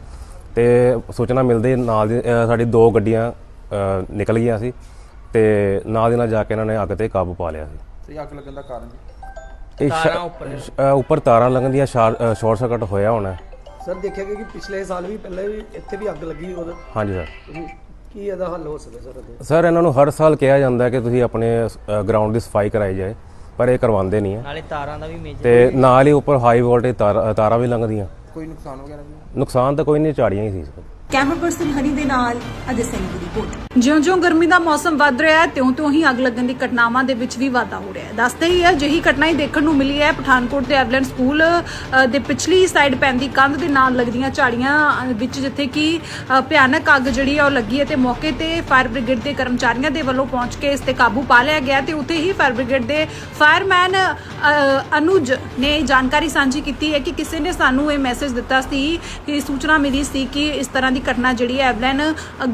ਤੇ ਸੂਚਨਾ ਮਿਲਦੇ ਨਾਲ ਦੀ ਅ, ਸਾਡੀ ਦੋ ਗੱਡੀਆਂ ਅ, ਨਿਕਲ ਗਈਆਂ ਸੀ। ਤੇ ਨਾਲ ਦੀ ਨਾਲ ਜਾ ਕੇ ਇਹਨਾਂ ਨੇ ਅੱਗ ਤੇ ਕਾਬੂ ਪਾ ਲਿਆ ਸੀ। ਤੇ ਅੱਗ ਲੱਗਣ ਦਾ ਕਾਰਨ ਜੀ ਇਹ ਸ਼ਾ- ਤਾਰਾਂ ਉੱਪਰ। ਅ, ਉੱਪਰ ਤਾਰਾਂ ਲੱਗਣ ਦੀਆਂ ਸ਼ਾਰਟ ਸਰਕਟ ਹੋਇਆ ਹੋਣਾ। ਹੈ। ਸਰ ਦੇਖਿਆ ਗਿਆ ਕਿ ਪਿਛਲੇ ਸਾਲ ਵੀ ਪਹਿਲੇ ਵੀ ਇੱਥੇ ਵੀ ਅੱਗ ਲੱਗੀ ਉਦੋਂ? ਹਾਂਜੀ ਸਰ ਕੀ ਇਹਦਾ ਹੱਲ ਹੋ ਸਕਦਾ ਸਰ ਇਹਦੇ ਸਰ ਇਹਨਾਂ ਨੂੰ ਹਰ ਸਾਲ ਕਿਹਾ ਜਾਂਦਾ ਹੈ ਕਿ ਤੁਸੀਂ ਆਪਣੇ ਗਰਾਊਂਡ ਦੀ ਸਫ਼ਾਈ ਕਰਾਈ ਜਾਏ ਪਰ ਇਹ ਕਰਵਾਉਂਦੇ ਨਹੀਂ ਹੈ। ਨਾਲੇ ਤਾਰਾਂ ਦਾ ਵੀ ਮੇਜਰ ਤੇ ਨਾਲ ਹੀ ਉੱਪਰ ਹਾਈ ਵੋਲਟੇਜ ਤਾਰ- ਤਾਰਾਂ ਵੀ ਲੰਘਦੀਆਂ। ਕੋਈ ਨੁਕਸਾਨ ਵਗੈਰਾ ਵੀ? ਨੁਕਸਾਨ ਤਾਂ ਕੋਈ ਨਹੀਂ ਝਾੜੀਆਂ ਹੀ ਸੀ ਸਰ ਕੈਮਰਾ ਪਰਸਨ ਹਨੀ ਦੇ ਨਾਲ ਅਜੇ ਸਿੰਘ ਦੀ ਰਿਪੋਰਟ। ਜਿਉਂ-ਜਿਉਂ ਗਰਮੀ ਦਾ ਮੌਸਮ ਵੱਧ ਰਿਹਾ ਹੈ ਤਿਉਂ-ਤਿਉਂ ਹੀ ਅੱਗ ਲੱਗਣ ਦੀ ਘਟਨਾਵਾਂ ਦੇ ਵਿੱਚ ਵੀ ਵਾਧਾ ਹੋ ਰਿਹਾ ਹੈ। ਦੱਸਦੇ ਹੀ ਹੈ ਜਿਹੀ ਘਟਨਾ ਹੀ ਦੇਖਣ ਨੂੰ ਮਿਲੀ ਹੈ ਪਠਾਨਕੋਟ ਦੇ ਐਵਲੈਂਡ ਸਕੂਲ ਅ, ਦੇ ਪਿਛਲੀ ਸਾਈਡ ਪੈਂਦੀ ਕੰਧ ਦੇ ਨਾਲ ਲੱਗਦੀਆਂ ਝਾੜੀਆਂ ਅ, ਵਿੱਚ ਜਿੱਥੇ ਕਿ ਅ, ਭਿਆਨਕ ਅੱਗ ਜਿਹੜੀ ਹੈ ਉਹ ਲੱਗੀ ਹੈ ਤੇ ਮੌਕੇ ਤੇ ਫਾਇਰ ਬ੍ਰਿਗੇਡ ਦੇ ਕਰਮਚਾਰੀਆਂ ਦੇ ਵੱਲੋਂ ਪਹੁੰਚ ਕੇ ਇਸ ਤੇ ਕਾਬੂ ਪਾ ਲਿਆ ਗਿਆ ਤੇ ਉੱਥੇ ਹੀ ਫਾਇਰ ਬ੍ਰਿਗੇਡ ਦੇ ਫਾਇਰਮੈਨ ਅ, ਅਨੁਜ ਨੇ ਜਾਣਕਾਰੀ ਸਾਂਝੀ ਕੀਤੀ ਹੈ ਕਿ ਕਿਸੇ ਨੇ ਸਾਨੂੰ ਇਹ ਮੈਸੇਜ ਦਿੱਤਾ ਸੀ ਕਿ ਸੂਚਨਾ ਮਿਲੀ ਸੀ ਕਿ ਇਸ ਤਰ੍ਹਾਂ ਦੀ ਘਟਨਾ ਜਿਹੜੀ ਹੈ, ਐਵਲੈਨ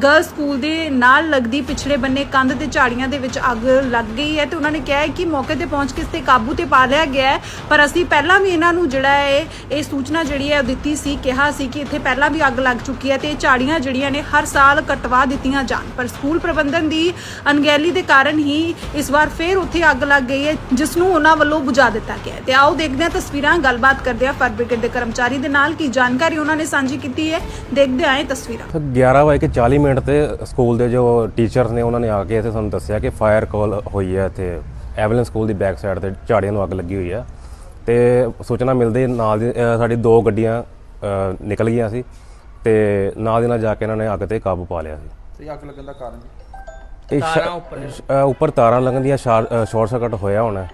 ਗਰਲ ਸਕੂਲ ਦੇ ਨਾਲ ਲੱਗਦੀ ਪਿਛਲੇ ਬੰਨੇ ਕੰਧ ਤੇ ਝਾੜੀਆਂ ਦੇ ਵਿੱਚ ਅੱਗ ਲੱਗ ਗਈ ਹੈ ਤੇ ਉਹਨਾਂ ਨੇ ਕਿਹਾ ਹੈ ਕਿ ਮੌਕੇ ਤੇ ਪਹੁੰਚ ਕੇ ਇਸ ਤੇ ਕਾਬੂ ਤੇ ਪਾ ਲਿਆ ਗਿਆ ਹੈ। ਪਰ ਅਸੀਂ ਪਹਿਲਾਂ ਵੀ ਇਹਨਾਂ ਨੂੰ ਜਿਹੜਾ ਹੈ, ਇਹ ਸੂਚਨਾ ਜਿਹੜੀ ਹੈ ਦਿੱਤੀ ਸੀ, ਕਿਹਾ ਸੀ ਕਿ ਇੱਥੇ ਪਹਿਲਾਂ ਵੀ ਅੱਗ ਲੱਗ ਚੁੱਕੀ ਹੈ ਤੇ ਇਹ ਝਾੜੀਆਂ ਜਿਹੜੀਆਂ ਨੇ ਹਰ ਸਾਲ ਕਟਵਾ ਦਿੱਤੀਆਂ ਜਾਣ। ਪਰ ਸਕੂਲ ਪ੍ਰਬੰਧਨ ਦੀ ਅਣਗਹਿਲੀ ਦੇ ਕਾਰਨ ਹੀ ਇਸ ਵਾਰ ਫੇਰ ਉੱਥੇ ਅੱਗ ਲੱਗ ਗਈ ਹੈ, ਜਿਸ ਨੂੰ ਉਹਨਾਂ ਵੱਲੋਂ ਬੁਝਾ ਦਿੱਤਾ ਗਿਆ ਤੇ ਆਓ ਦੇਖਦੇ ਹਾਂ ਤਸਵੀਰਾਂ, ਗੱਲਬਾਤ ਕਰਦੇ ਹਾਂ ਫਾਇਰ ਬ੍ਰਿਗੇਡ ਦੇ ਕਰਮਚਾਰੀ ਦੇ ਨਾਲ, ਕੀ ਜਾਣਕਾਰੀ ਉਹਨਾਂ ਨੇ ਸਾਂਝੀ ਕੀਤੀ ਹੈ। ਦੇਖਦੇ ਆਏ ਤਸਵੀਰਾਂ। ਸਰ 11 ਵਜੇ ਕੇ 40 ਮਿੰਟ ਤੇ ਸਕੂਲ ਦੇ ਜੋ ਟੀਚਰਸ ਨੇ ਉਹਨਾਂ ਨੇ ਆ ਕੇ ਇੱਥੇ ਸਾਨੂੰ ਦੱਸਿਆ ਕਿ ਫਾਇਰ ਕਾਲ ਹੋਈ ਹੈ ਇੱਥੇ। ਐਵਲੈਂਸ ਸਕੂਲ ਦੀ ਬੈਕ ਸਾਈਡ ਤੇ ਝਾੜੀਆਂ ਨੂੰ ਅੱਗ ਲੱਗੀ ਹੋਈ ਹੈ। ਤੇ ਸੂਚਨਾ ਮਿਲਦੇ ਨਾਲ ਦੀ ਸਾਡੀ ਦੋ ਗੱਡੀਆਂ ਨਿਕਲ ਗਈਆਂ ਸੀ। ਤੇ ਨਾਲ ਦੀ ਨਾਲ ਜਾ ਕੇ ਇਹਨਾਂ ਨੇ ਅੱਗ ਤੇ ਕਾਬੂ ਪਾ ਲਿਆ ਸੀ। ਤੇ ਅੱਗ ਲੱਗਣ ਦਾ ਕਾਰਨ ਜੀ ਇਹ ਤਾਰਾਂ ਉੱਪਰ। ਉੱਪਰ ਤਾਰਾਂ ਲੱਗਣ ਦੀਆਂ ਸ਼ਾਰਟ ਸਰਕਟ ਹੋਇਆ ਹੋਣਾ।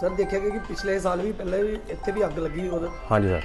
ਸਰ ਦੇਖਿਆ ਗਿਆ ਕਿ ਪਿਛਲੇ ਸਾਲ ਵੀ ਪਹਿਲੇ ਵੀ ਇੱਥੇ ਵੀ ਅੱਗ ਲੱਗੀ ਉਦੋਂ? ਹਾਂਜੀ ਸਰ